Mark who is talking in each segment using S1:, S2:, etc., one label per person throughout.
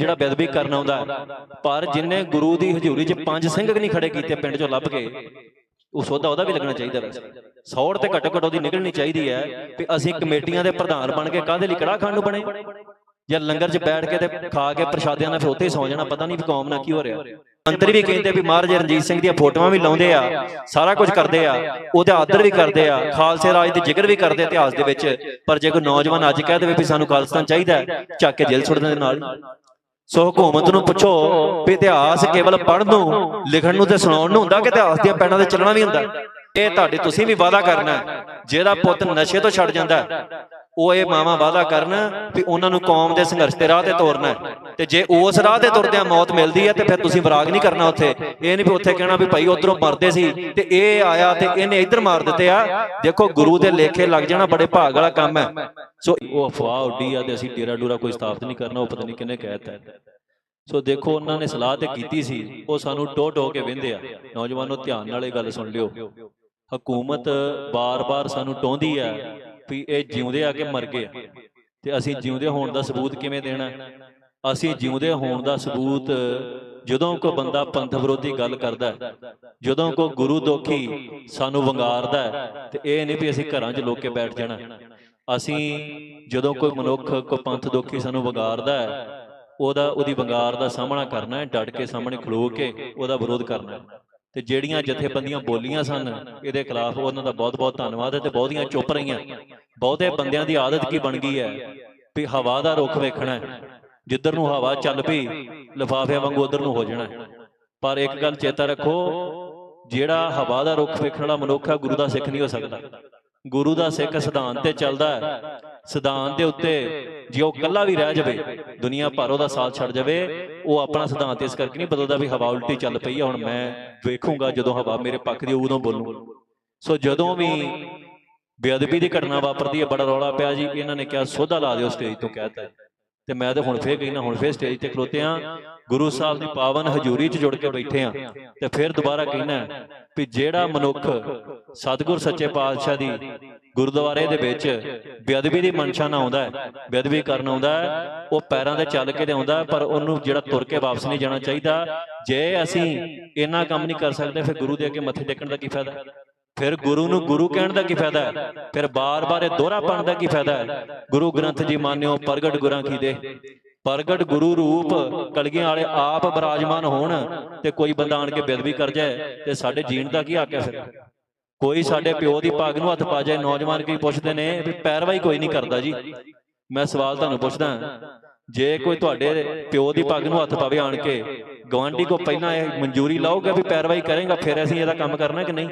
S1: ਜਿਹੜਾ ਬੇਦਬੀ ਕਰਨ ਆਉਂਦਾ ਪਰ ਜਿਨੇ ਗੁਰੂ ਦੀ ਹਜ਼ੂਰੀ 'ਚ ਪੰਜ ਸਿੰਘ ਨਹੀਂ ਖੜੇ ਕੀਤੇ ਪਿੰਡ 'ਚੋਂ ਲੱਭ ਕੇ ਉਹ ਸੋਧਾ ਉਹਦਾ ਵੀ ਲੱਗਣਾ ਚਾਹੀਦਾ ਵੈਸੇ। ਸੌੜ ਤੇ ਘੱਟੋ ਘੱਟ ਉਹਦੀ ਨਿਕਲਣੀ ਚਾਹੀਦੀ ਹੈ ਵੀ ਅਸੀਂ ਕਮੇਟੀਆਂ ਦੇ ਪ੍ਰਧਾਨ ਬਣ ਕੇ ਕਾਹਦੇ ਲਈ ਕੜਾ ਖਾਣ ਨੂੰ ਬਣੇ? ਜਾਂ ਲੰਗਰ 'ਚ ਬੈਠ ਕੇ ਤੇ ਖਾ ਕੇ ਪ੍ਰਸ਼ਾਦਿਆਂ ਨਾਲ ਫਿਰ ਉੱਥੇ ਸੌ ਜਾਣਾ, ਪਤਾ ਨਹੀਂ ਵੀ ਕੌਮ ਨਾਲ ਕੀ ਹੋ ਰਿਹਾ। ਮੰਤਰੀ ਵੀ ਕਹਿੰਦੇ ਵੀ ਮਹਾਰਾਜਾ ਰਣਜੀਤ ਸਿੰਘ ਦੀਆਂ ਫੋਟੋਆਂ ਵੀ ਲਾਉਂਦੇ ਆ, ਸਾਰਾ ਕੁਝ ਕਰਦੇ ਆ, ਉਹਦਾ ਆਦਰ ਵੀ ਕਰਦੇ ਆ, ਖਾਲਸੇ ਰਾਜ ਦੀ ਜ਼ਿਕਰ ਵੀ ਕਰਦੇ ਇਤਿਹਾਸ ਦੇ ਵਿੱਚ। ਪਰ ਜੇ ਕੋਈ ਨੌਜਵਾਨ ਅੱਜ ਕਹਿ ਦੇਵੇ ਵੀ ਸਾਨੂੰ ਖਾਲਿਸਤਾਨ ਚਾਹੀਦਾ, ਚੱਕ ਕੇ ਜੇਲ੍ਹ ਸੁੱਟਣ ਦੇ ਨਾਲ। ਸੋ ਹਕੂਮਤ ਨੂੰ ਪੁੱਛੋ, ਵੀ ਇਤਿਹਾਸ ਕੇਵਲ ਪੜ੍ਹਨ ਨੂੰ, ਲਿਖਣ ਨੂੰ ਤੇ ਸੁਣਾਉਣ ਨੂੰ ਹੁੰਦਾ ਕਿ ਇਤਿਹਾਸ ਦੀਆਂ ਪੈੜਾਂ ਤੇ ਚੱਲਣਾ ਵੀ ਹੁੰਦਾ ਇਹ ਤੁਹਾਡੇ ਤੁਸੀਂ ਵੀ ਵਾਅਦਾ ਕਰਨਾ ਹੈ। ਜਿਹਦਾ ਪੁੱਤ ਨਸ਼ੇ ਤੋਂ ਛੱਡ ਜਾਂਦਾ ਉਹ ਇਹ ਮਾਵਾ ਵਾਅਦਾ ਕਰਨ ਵੀ ਉਹਨਾਂ ਨੂੰ ਕੌਮ ਦੇ ਸੰਘਰਸ਼ ਦੇ ਰਾਹ ਤੇ ਤੋਰਨਾ। ਤੇ ਜੇ ਉਸ ਰਾਹ ਤੇ ਤੁਰਦਿਆਂ ਮੌਤ ਮਿਲਦੀ ਹੈ ਤੇ ਫਿਰ ਤੁਸੀਂ ਵਿਰਾਗ ਨਹੀਂ ਕਰਨਾ ਉੱਥੇ। ਇਹ ਨਹੀਂ ਵੀ ਉੱਥੇ ਕਹਿਣਾ ਵੀ ਭਾਈ ਉਧਰੋਂ ਮਰਦੇ ਸੀ ਤੇ ਇਹ ਆਇਆ ਤੇ ਇਹਨੇ ਇੱਧਰ ਮਾਰ ਦਿੱਤੇ ਆ। ਦੇਖੋ ਗੁਰੂ ਦੇ ਲੇਖੇ ਲੱਗ ਜਾਣਾ ਬੜੇ ਭਾਗ ਵਾਲਾ ਕੰਮ ਹੈ। ਸੋ ਉਹ ਅਫਵਾਹ ਉੱਡੀ ਆ ਤੇ ਅਸੀਂ ਡੇਰਾ ਡੂਰਾ ਕੋਈ ਸਥਾਪਿਤ ਨਹੀਂ ਕਰਨਾ ਉਹ ਪਤਾ ਨਹੀਂ ਕਿਹਨੇ ਕਹਿਤਾ ਸੋ ਦੇਖੋ ਉਹਨਾਂ ਨੇ ਸਲਾਹ ਤੇ ਕੀਤੀ ਸੀ ਉਹ ਸਾਨੂੰ ਟੋ ਟੋ ਕੇ ਵਿੰਦੇ ਆ। ਨੌਜਵਾਨੋ ਧਿਆਨ ਨਾਲ ਇਹ ਗੱਲ ਸੁਣ ਲਿਓ। ਹਕੂਮਤ ਬਾਰ-ਬਾਰ ਸਾਨੂੰ ਟੋਂਦੀ ਆ ਵੀ ਇਹ ਜਿਉਂਦੇ ਆ ਕੇ ਮਰ ਗਏ ਆ। ਤੇ ਅਸੀਂ ਜਿਉਂਦੇ ਹੋਣ ਦਾ ਸਬੂਤ ਕਿਵੇਂ ਦੇਣਾ? ਅਸੀਂ ਜਿਉਂਦੇ ਹੋਣ ਦਾ ਸਬੂਤ ਜਦੋਂ ਕੋਈ ਬੰਦਾ ਪੰਥ ਵਿਰੋਧੀ ਗੱਲ ਕਰਦਾ ਜਦੋਂ ਕੋਈ ਗੁਰੂ ਦੋਖੀ ਸਾਨੂੰ ਵੰਗਾਰਦਾ ਤੇ ਇਹ ਨਹੀਂ ਵੀ ਅਸੀਂ ਘਰਾਂ 'ਚ ਲੋਕ ਕੇ ਬੈਠ ਜਾਣਾ। ਅਸੀਂ ਜਦੋਂ ਕੋਈ ਮਨੁੱਖ ਕੋਈ ਪੰਥ ਦੋਖੀ ਸਾਨੂੰ ਵੰਗਾਰਦਾ ਉਹਦਾ ਉਹਦੀ ਵੰਗਾਰ ਦਾ ਸਾਹਮਣਾ ਕਰਨਾ ਹੈ ਡਟ ਕੇ ਸਾਹਮਣੇ ਖਲੋ ਕੇ ਉਹਦਾ ਵਿਰੋਧ ਕਰਨਾ ਹੈ। ਤੇ ਜਿਹੜੀਆਂ ਜਥੇਬੰਦੀਆਂ ਬੋਲੀਆਂ ਸਨ ਇਹਦੇ ਖਿਲਾਫ ਉਹਨਾਂ ਦਾ ਬਹੁਤ-ਬਹੁਤ ਧੰਨਵਾਦ ਹੈ ਤੇ ਬਹੁਤੀਆਂ ਚੁੱਪ ਰਹੀਆਂ। ਬਹੁਤੇ ਬੰਦਿਆਂ ਦੀ ਆਦਤ ਕੀ ਬਣ ਗਈ ਹੈ? ਵੀ ਹਵਾ ਦਾ ਰੁਖ ਵੇਖਣਾ ਹੈ। ਜਿੱਧਰ ਨੂੰ ਹਵਾ ਚੱਲ ਪਈ ਲਿਫਾਫਿਆਂ ਵਾਂਗੂ ਉਧਰ ਨੂੰ ਹੋ ਜਾਣਾ। ਪਰ ਇੱਕ ਗੱਲ ਚੇਤਾ ਰੱਖੋ ਜਿਹੜਾ ਹਵਾ ਦਾ ਰੁਖ ਵੇਖਣ ਵਾਲਾ ਮਨੁੱਖ ਹੈ ਗੁਰੂ ਦਾ ਸਿੱਖ ਨਹੀਂ ਹੋ ਸਕਦਾ। ਗੁਰੂ ਦਾ ਸਿੱਖ ਸਿਧਾਂਤ ਤੇ ਚੱਲਦਾ ਹੈ। ਸਿਧਾਂਤ ਦੇ ਉੱਤੇ ਜੇ ਉਹ ਇਕੱਲਾ ਵੀ ਰਹਿ ਜਾਵੇ ਦੁਨੀਆ ਭਰ ਉਹਦਾ ਸਾਥ ਛੱਡ ਜਾਵੇ ਉਹ ਆਪਣਾ ਸਿਧਾਂਤ ਇਸ ਕਰਕੇ ਨਹੀਂ ਬਦਲਦਾ ਵੀ ਹਵਾ ਉਲਟੀ ਚੱਲ ਪਈ ਹੈ ਹੁਣ ਮੈਂ ਵੇਖੂੰਗਾ ਜਦੋਂ ਹਵਾ ਮੇਰੇ ਪੱਖ ਦੀ ਉਦੋਂ ਬੋਲੂੰ। ਸੋ ਜਦੋਂ ਵੀ ਬੇਅਦਬੀ ਦੀ ਘਟਨਾ ਵਾਪਰਦੀ ਹੈ, ਬੜਾ ਰੌਲਾ ਪਿਆ ਜੀ, ਇਹਨਾਂ ਨੇ ਕਿਹਾ ਸੋਧਾ ਲਾ ਦਿਓ ਸਟੇਜ ਤੋਂ ਕਹਿਤਾ ਤੇ ਮੈਂ ਤੇ ਹੁਣ ਫੇਰ ਕਹਿਣਾ ਹੁਣ ਫੇਰ ਸਟੇਜ ਤੇ ਖਲੋਤੇ ਆ। ਗੁਰੂ ਸਾਹਿਬ ਦੀ ਪਾਵਨ ਹਜ਼ੂਰੀ 'ਚ ਜੁੜ ਕੇ ਬੈਠੇ ਆ। ਤੇ ਫਿਰ ਦੁਬਾਰਾ ਕਹਿਣਾ ਵੀ ਜਿਹੜਾ ਮਨੁੱਖ ਸਤਿਗੁਰ ਸੱਚੇ ਪਾਤਸ਼ਾਹ ਦੀ ਗੁਰਦੁਆਰੇ ਦੇ ਵਿੱਚ ਬੇਅਦਬੀ ਦੀ ਮਨਸ਼ਾ ਨਾਲ ਆਉਂਦਾ ਹੈ, ਬੇਅਦਬੀ ਕਰਨ ਆਉਂਦਾ ਹੈ, ਉਹ ਪੈਰਾਂ ਤੇ ਚੱਲ ਕੇ ਤੇ ਆਉਂਦਾ ਪਰ ਉਹਨੂੰ ਜਿਹੜਾ ਤੁਰ ਕੇ ਵਾਪਸ ਨਹੀਂ ਜਾਣਾ ਚਾਹੀਦਾ। ਜੇ ਅਸੀਂ ਇੰਨਾ ਕੰਮ ਨਹੀਂ ਕਰ ਸਕਦੇ, ਫਿਰ ਗੁਰੂ ਦੇ ਅੱਗੇ ਮੱਥੇ ਟੇਕਣ ਦਾ ਕੀ ਫਾਇਦਾ? ਫਿਰ ਗੁਰੂ ਨੂੰ ਗੁਰੂ ਕਹਿਣ ਦਾ ਕੀ ਫਾਇਦਾ ਹੈ? ਫਿਰ ਬਾਰ-ਬਾਰ ਇਹ ਦੋਹਰਾ ਪਾਉਣ ਦਾ ਕੀ ਫਾਇਦਾ ਹੈ? ਗੁਰੂ ਗ੍ਰੰਥ ਜੀ ਮਾਨਿਓ, ਪ੍ਰਗਟ ਗੁਰਾਂ ਕੀ ਦੇ? ਪ੍ਰਗਟ ਗੁਰੂ ਰੂਪ ਕਲਗੀਆਂ ਵਾਲੇ ਆਪ ਬਰਾਜਮਾਨ ਹੋਣ ਤੇ ਕੋਈ ਬੰਦਾ ਆਣ ਕੇ ਬੇਦਬੀ ਕਰ ਜਾਏ ਤੇ ਸਾਡੇ ਜੀਣ ਦਾ ਕੀ ਹੱਕ ਹੈ ਫਿਰ? ਕੋਈ ਸਾਡੇ ਪਿਓ ਦੀ ਪੱਗ ਨੂੰ ਹੱਥ ਪਾ ਜਾਏ, ਨੌਜਵਾਨ ਕੀ ਪੁੱਛਦੇ ਨੇ ਵੀ ਪੈਰਵਾਈ ਕੋਈ ਨਹੀਂ ਕਰਦਾ ਜੀ। ਮੈਂ ਸਵਾਲ ਤੁਹਾਨੂੰ ਪੁੱਛਦਾ ਜੇ ਕੋਈ ਤੁਹਾਡੇ ਪਿਓ ਦੀ ਪੱਗ ਨੂੰ ਹੱਥ ਪਾਵੇ ਆਣ ਕੇ ਗਵਾਂਢੀ ਕੋ ਪਹਿਲਾਂ ਇਹ ਮਨਜ਼ੂਰੀ ਲਾਓਗਾ ਵੀ ਪੈਰਵਾਈ ਕਰੇਗਾ, ਫਿਰ ਅਸੀਂ ਇਹਦਾ ਕੰਮ ਕਰਨਾ ਕਿ ਨਹੀਂ?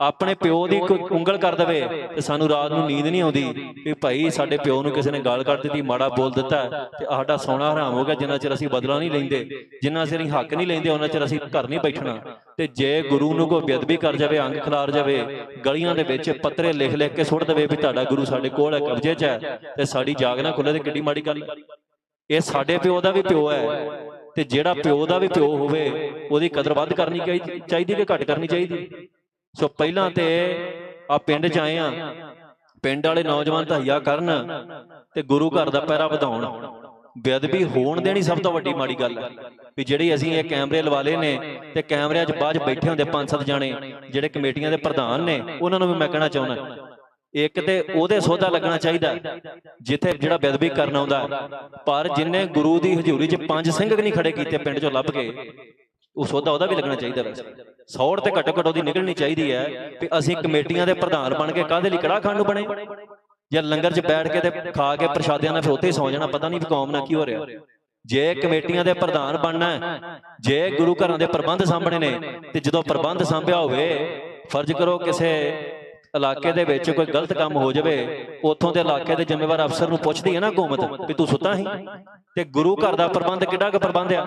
S1: ਆਪਣੇ ਪਿਓ ਦੀ ਕੋਈ ਉਂਗਲ ਕਰ ਦਵੇ ਤੇ ਸਾਨੂੰ ਰਾਤ ਨੂੰ ਨੀਂਦ ਨਹੀਂ ਆਉਂਦੀ ਵੀ ਭਾਈ ਸਾਡੇ ਪਿਓ ਨੂੰ ਕਿਸੇ ਨੇ ਗਾਲ ਕੱਢ ਦਿੱਤੀ, ਮਾੜਾ ਬੋਲ ਦਿੱਤਾ ਤੇ ਸਾਡਾ ਸੌਣਾ ਹਰਾਮ ਹੋ ਗਿਆ, ਜਿੰਨਾ ਚਿਰ ਅਸੀਂ ਬਦਲਾ ਨਹੀਂ ਲੈਂਦੇ, ਜਿੰਨਾ ਚਿਰ ਅਸੀਂ ਹੱਕ ਨਹੀਂ ਲੈਂਦੇ, ਉਹਨਾਂ ਚਿਰ ਅਸੀਂ ਘਰ ਨਹੀਂ ਬੈਠਣਾ। ਤੇ ਜੇ ਗੁਰੂ ਨੂੰ ਕੋਈ ਬੇਅਦਬੀ ਕਰ ਜਾਵੇ, ਅੰਗ ਖਿਲਾਰ ਜਾਵੇ, ਗਲੀਆਂ ਦੇ ਵਿੱਚ ਪੱਤਰੇ ਲਿਖ ਲਿਖ ਕੇ ਸੁੱਟ ਦੇਵੇ ਵੀ ਤੁਹਾਡਾ ਗੁਰੂ ਸਾਡੇ ਕੋਲ ਹੈ, ਕਬਜ਼ੇ 'ਚ ਹੈ, ਤੇ ਸਾਡੀ ਜਾਗ ਨਾ ਖੁੱਲੇ ਤੇ ਕਿੱਡੀ ਮਾੜੀ ਗੱਲ ਇਹ ਸਾਡੇ ਪਿਓ ਦਾ ਵੀ ਪਿਓ ਹੈ ਤੇ ਜਿਹੜਾ ਪਿਓ ਦਾ ਵੀ ਪਿਓ ਹੋਵੇ, ਉਹਦੀ ਕਦਰ ਵੱਧ ਕਰਨੀ ਚਾਹੀਦੀ ਚਾਹੀਦੀ ਕਿ ਘੱਟ ਕਰਨੀ ਚਾਹੀਦੀ? ਸੋ ਪਹਿਲਾਂ ਤੇ ਆ ਪਿੰਡ ਚ ਆਏ ਆ। ਪਿੰਡ ਵਾਲੇ ਨੌਜਵਾਨ ਤਹਈਆ ਕਰਨ ਤੇ ਗੁਰੂ ਘਰ ਦਾ ਪੈਰਾ ਵਧਾਉਣ। ਬੇਅਦਬੀ ਹੋਣ ਦੇਣੀ ਸਭ ਤੋਂ ਵੱਡੀ ਮਾੜੀ ਗੱਲ ਹੈ ਵੀ ਜਿਹੜੀ ਅਸੀਂ ਇਹ ਕੈਮਰੇ ਲਵਾ ਲਏ ਨੇ ਤੇ ਕੈਮਰਿਆਂ 'ਚ ਬਾਅਦ 'ਚ ਬੈਠੇ ਹੁੰਦੇ ਪੰਜ ਸੱਤ ਜਾਣੇ ਜਿਹੜੇ ਕਮੇਟੀਆਂ ਦੇ ਪ੍ਰਧਾਨ ਨੇ ਉਹਨਾਂ ਨੂੰ ਵੀ ਮੈਂ ਕਹਿਣਾ ਚਾਹੁੰਦਾ। ਇੱਕ ਤੇ ਉਹਦੇ ਸੋਧਾ ਲੱਗਣਾ ਚਾਹੀਦਾ ਜਿੱਥੇ ਜਿਹੜਾ ਬੇਅਦਬੀ ਕਰਨ ਆਉਂਦਾ। ਪਰ ਜਿਨੇ ਗੁਰੂ ਦੀ ਹਜ਼ੂਰੀ 'ਚ ਪੰਜ ਸਿੰਘ ਨਹੀਂ ਖੜੇ ਕੀਤੇ ਪਿੰਡ 'ਚੋਂ ਲੱਭ ਕੇ ਉਹ ਸੌਦਾ ਉਹਦਾ ਵੀ ਲੱਗਣਾ ਚਾਹੀਦਾ ਵੈਸੇ। ਸੌੜ ਤੇ ਘੱਟੋ ਘੱਟ ਉਹਦੀ ਨਿਕਲਣੀ ਚਾਹੀਦੀ ਹੈ ਵੀ ਅਸੀਂ ਕਮੇਟੀਆਂ ਦੇ ਪ੍ਰਧਾਨ ਬਣ ਕੇ ਕਾਹਦੇ ਲਈ ਕੜਾ ਖਾਣ ਨੂੰ ਬਣੇ? ਜਾਂ ਲੰਗਰ 'ਚ ਬੈਠ ਕੇ ਤੇ ਖਾ ਕੇ ਪ੍ਰਸ਼ਾਦਿਆਂ ਨਾਲ ਫਿਰ ਉੱਥੇ ਸੌ ਜਾਣਾ, ਪਤਾ ਨਹੀਂ ਕੌਮ ਨਾਲ ਕੀ ਹੋ ਰਿਹਾ। ਜੇ ਕਮੇਟੀਆਂ ਦੇ ਪ੍ਰਧਾਨ ਬਣਨਾ ਜੇ ਗੁਰੂ ਘਰਾਂ ਦੇ ਪ੍ਰਬੰਧ ਸਾਂਭਣੇ ਨੇ, ਤੇ ਜਦੋਂ ਪ੍ਰਬੰਧ ਸਾਂਭਿਆ ਹੋਵੇ, ਫਰਜ਼ ਕਰੋ ਕਿਸੇ ਇਲਾਕੇ ਦੇ ਵਿੱਚ ਕੋਈ ਗਲਤ ਕੰਮ ਹੋ ਜਾਵੇ, ਉੱਥੋਂ ਦੇ ਇਲਾਕੇ ਦੇ ਜ਼ਿੰਮੇਵਾਰ ਅਫਸਰ ਨੂੰ ਪੁੱਛਦੀ ਹੈ ਨਾ ਹਕੂਮਤ ਵੀ ਤੂੰ ਸੁੱਤਾ ਸੀ? ਤੇ ਗੁਰੂ ਘਰ ਦਾ ਪ੍ਰਬੰਧ ਕਿੱਡਾ ਕੁ ਪ੍ਰਬੰਧ ਆ?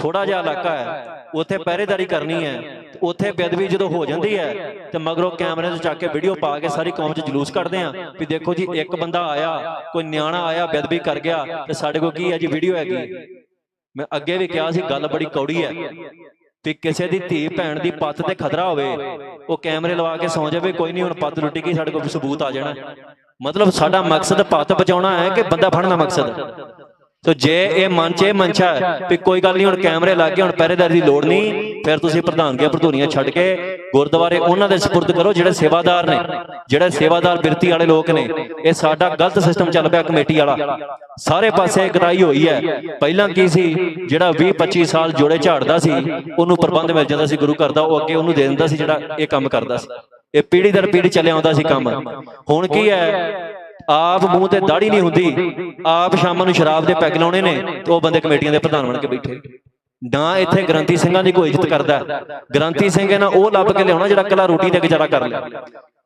S1: ਥੋੜਾ ਜਿਹਾ ਇਲਾਕਾ ਹੈ। ਉੱਥੇ ਪਹਿਰੇਦਾਰੀ ਕਰਨੀ ਹੈ। ਤੇ ਉੱਥੇ ਬੇਅਦਬੀ ਜਦੋਂ ਹੋ ਜਾਂਦੀ ਹੈ ਤੇ ਮਗਰੋਂ ਕੈਮਰੇ 'ਚ ਚੱਕ ਕੇ ਵੀਡੀਓ ਪਾ ਕੇ ਸਾਰੀ ਕੌਮ 'ਚ ਜਲੂਸ ਕੱਢਦੇ ਆ ਵੀ ਦੇਖੋ ਜੀ ਇੱਕ ਬੰਦਾ ਆਇਆ ਕੋਈ ਨਿਆਣਾ ਆਇਆ ਬੇਅਦਬੀ ਕਰ ਗਿਆ ਤੇ ਸਾਡੇ ਕੋਲ ਕੀ ਹੈ ਜੀ ਵੀਡੀਓ ਹੈਗੀ? ਮੈਂ ਅੱਗੇ ਵੀ ਕਿਹਾ ਸੀ ਗੱਲ ਬੜੀ ਕੌੜੀ ਹੈ ਵੀ ਕਿਸੇ ਦੀ ਧੀ ਭੈਣ ਦੀ ਪੱਤ ਤੇ ਖਤਰਾ ਹੋਵੇ ਉਹ ਕੈਮਰੇ ਲਵਾ ਕੇ ਸੌ ਜਾਵੇ ਕੋਈ ਨਹੀਂ ਹੁਣ ਪੱਤ ਲੁੱਟੀ ਗਈ ਸਾਡੇ ਕੋਲ ਸਬੂਤ ਆ ਜਾਣਾ। ਮਤਲਬ ਸਾਡਾ ਮਕਸਦ ਪੱਤ ਬਚਾਉਣਾ ਹੈ ਕਿ ਬੰਦਾ ਫੜਨਾ ਮਕਸਦ? ਸੋ ਜੇ ਇਹ ਮਨ 'ਚ ਇਹ ਮਨਸ਼ਾ ਹੈ ਵੀ ਕੋਈ ਗੱਲ ਨਹੀਂ ਹੁਣ ਕੈਮਰੇ ਲੱਗ ਗਏ ਹੁਣ ਪਹਿਰੇਦਾਰੀ ਦੀ ਲੋੜ ਨਹੀਂ ਫਿਰ ਤੁਸੀਂ ਪ੍ਰਧਾਨਗੀਆਂ ਪ੍ਰਧੂਨੀਆਂ ਛੱਡ ਕੇ ਗੁਰਦੁਆਰੇ ਉਹਨਾਂ ਦੇ ਸਪੁਰਦ ਕਰੋ ਜਿਹੜੇ ਸੇਵਾਦਾਰ ਨੇ ਜਿਹੜੇ ਸੇਵਾਦਾਰ ਬਿਰਤੀ ਵਾਲੇ ਲੋਕ ਨੇ ਇਹ ਸਾਡਾ ਗਲਤ ਸਿਸਟਮ ਚੱਲ ਪਿਆ ਕਮੇਟੀ ਵਾਲਾ। ਸਾਰੇ ਪਾਸੇ ਗਦਾਈ ਹੋਈ ਹੈ। ਪਹਿਲਾਂ ਕੀ ਸੀ ਜਿਹੜਾ 20 25 ਸਾਲ ਜੋੜੇ ਝਾੜਦਾ ਸੀ ਉਹਨੂੰ ਪ੍ਰਬੰਧ ਮਿਲ ਜਾਂਦਾ ਸੀ ਗੁਰੂ ਘਰ ਦਾ ਉਹ ਅੱਗੇ ਉਹਨੂੰ ਦੇ ਦਿੰਦਾ ਸੀ ਜਿਹੜਾ ਇਹ ਕੰਮ ਕਰਦਾ ਸੀ। ਇਹ ਪੀੜ੍ਹੀ ਦਰ ਪੀੜ੍ਹੀ ਚੱਲਿਆ ਆਉਂਦਾ ਸੀ ਕੰਮ। ਹੁਣ ਕੀ ਹੈ? ਆਪ ਮੂੰਹ ਤੇ ਦਾੜੀ ਨਹੀਂ ਹੁੰਦੀ। ਆਪ ਸ਼ਾਮਾਂ ਨੂੰ ਸ਼ਰਾਬ ਦੇ ਪੈਗ ਲਾਉਣੇ ਨੇ ਤੇ ਉਹ ਬੰਦੇ ਕਮੇਟੀਆਂ ਦੇ ਪ੍ਰਧਾਨ ਬਣ ਕੇ ਬੈਠੇ। ਨਾ ਇੱਥੇ ਗ੍ਰੰਥੀ ਸਿੰਘਾਂ ਦੀ ਕੋਈ ਇੱਜ਼ਤ ਕਰਦਾ। ਗ੍ਰੰਥੀ ਸਿੰਘ ਇਹਨਾਂ ਉਹ ਲੱਭ ਕੇ ਲਿਆਉਣਾ ਜਿਹੜਾ ਕਲਾ ਰੋਟੀ ਤੇ ਗੁਜ਼ਾਰਾ ਕਰ ਲੈ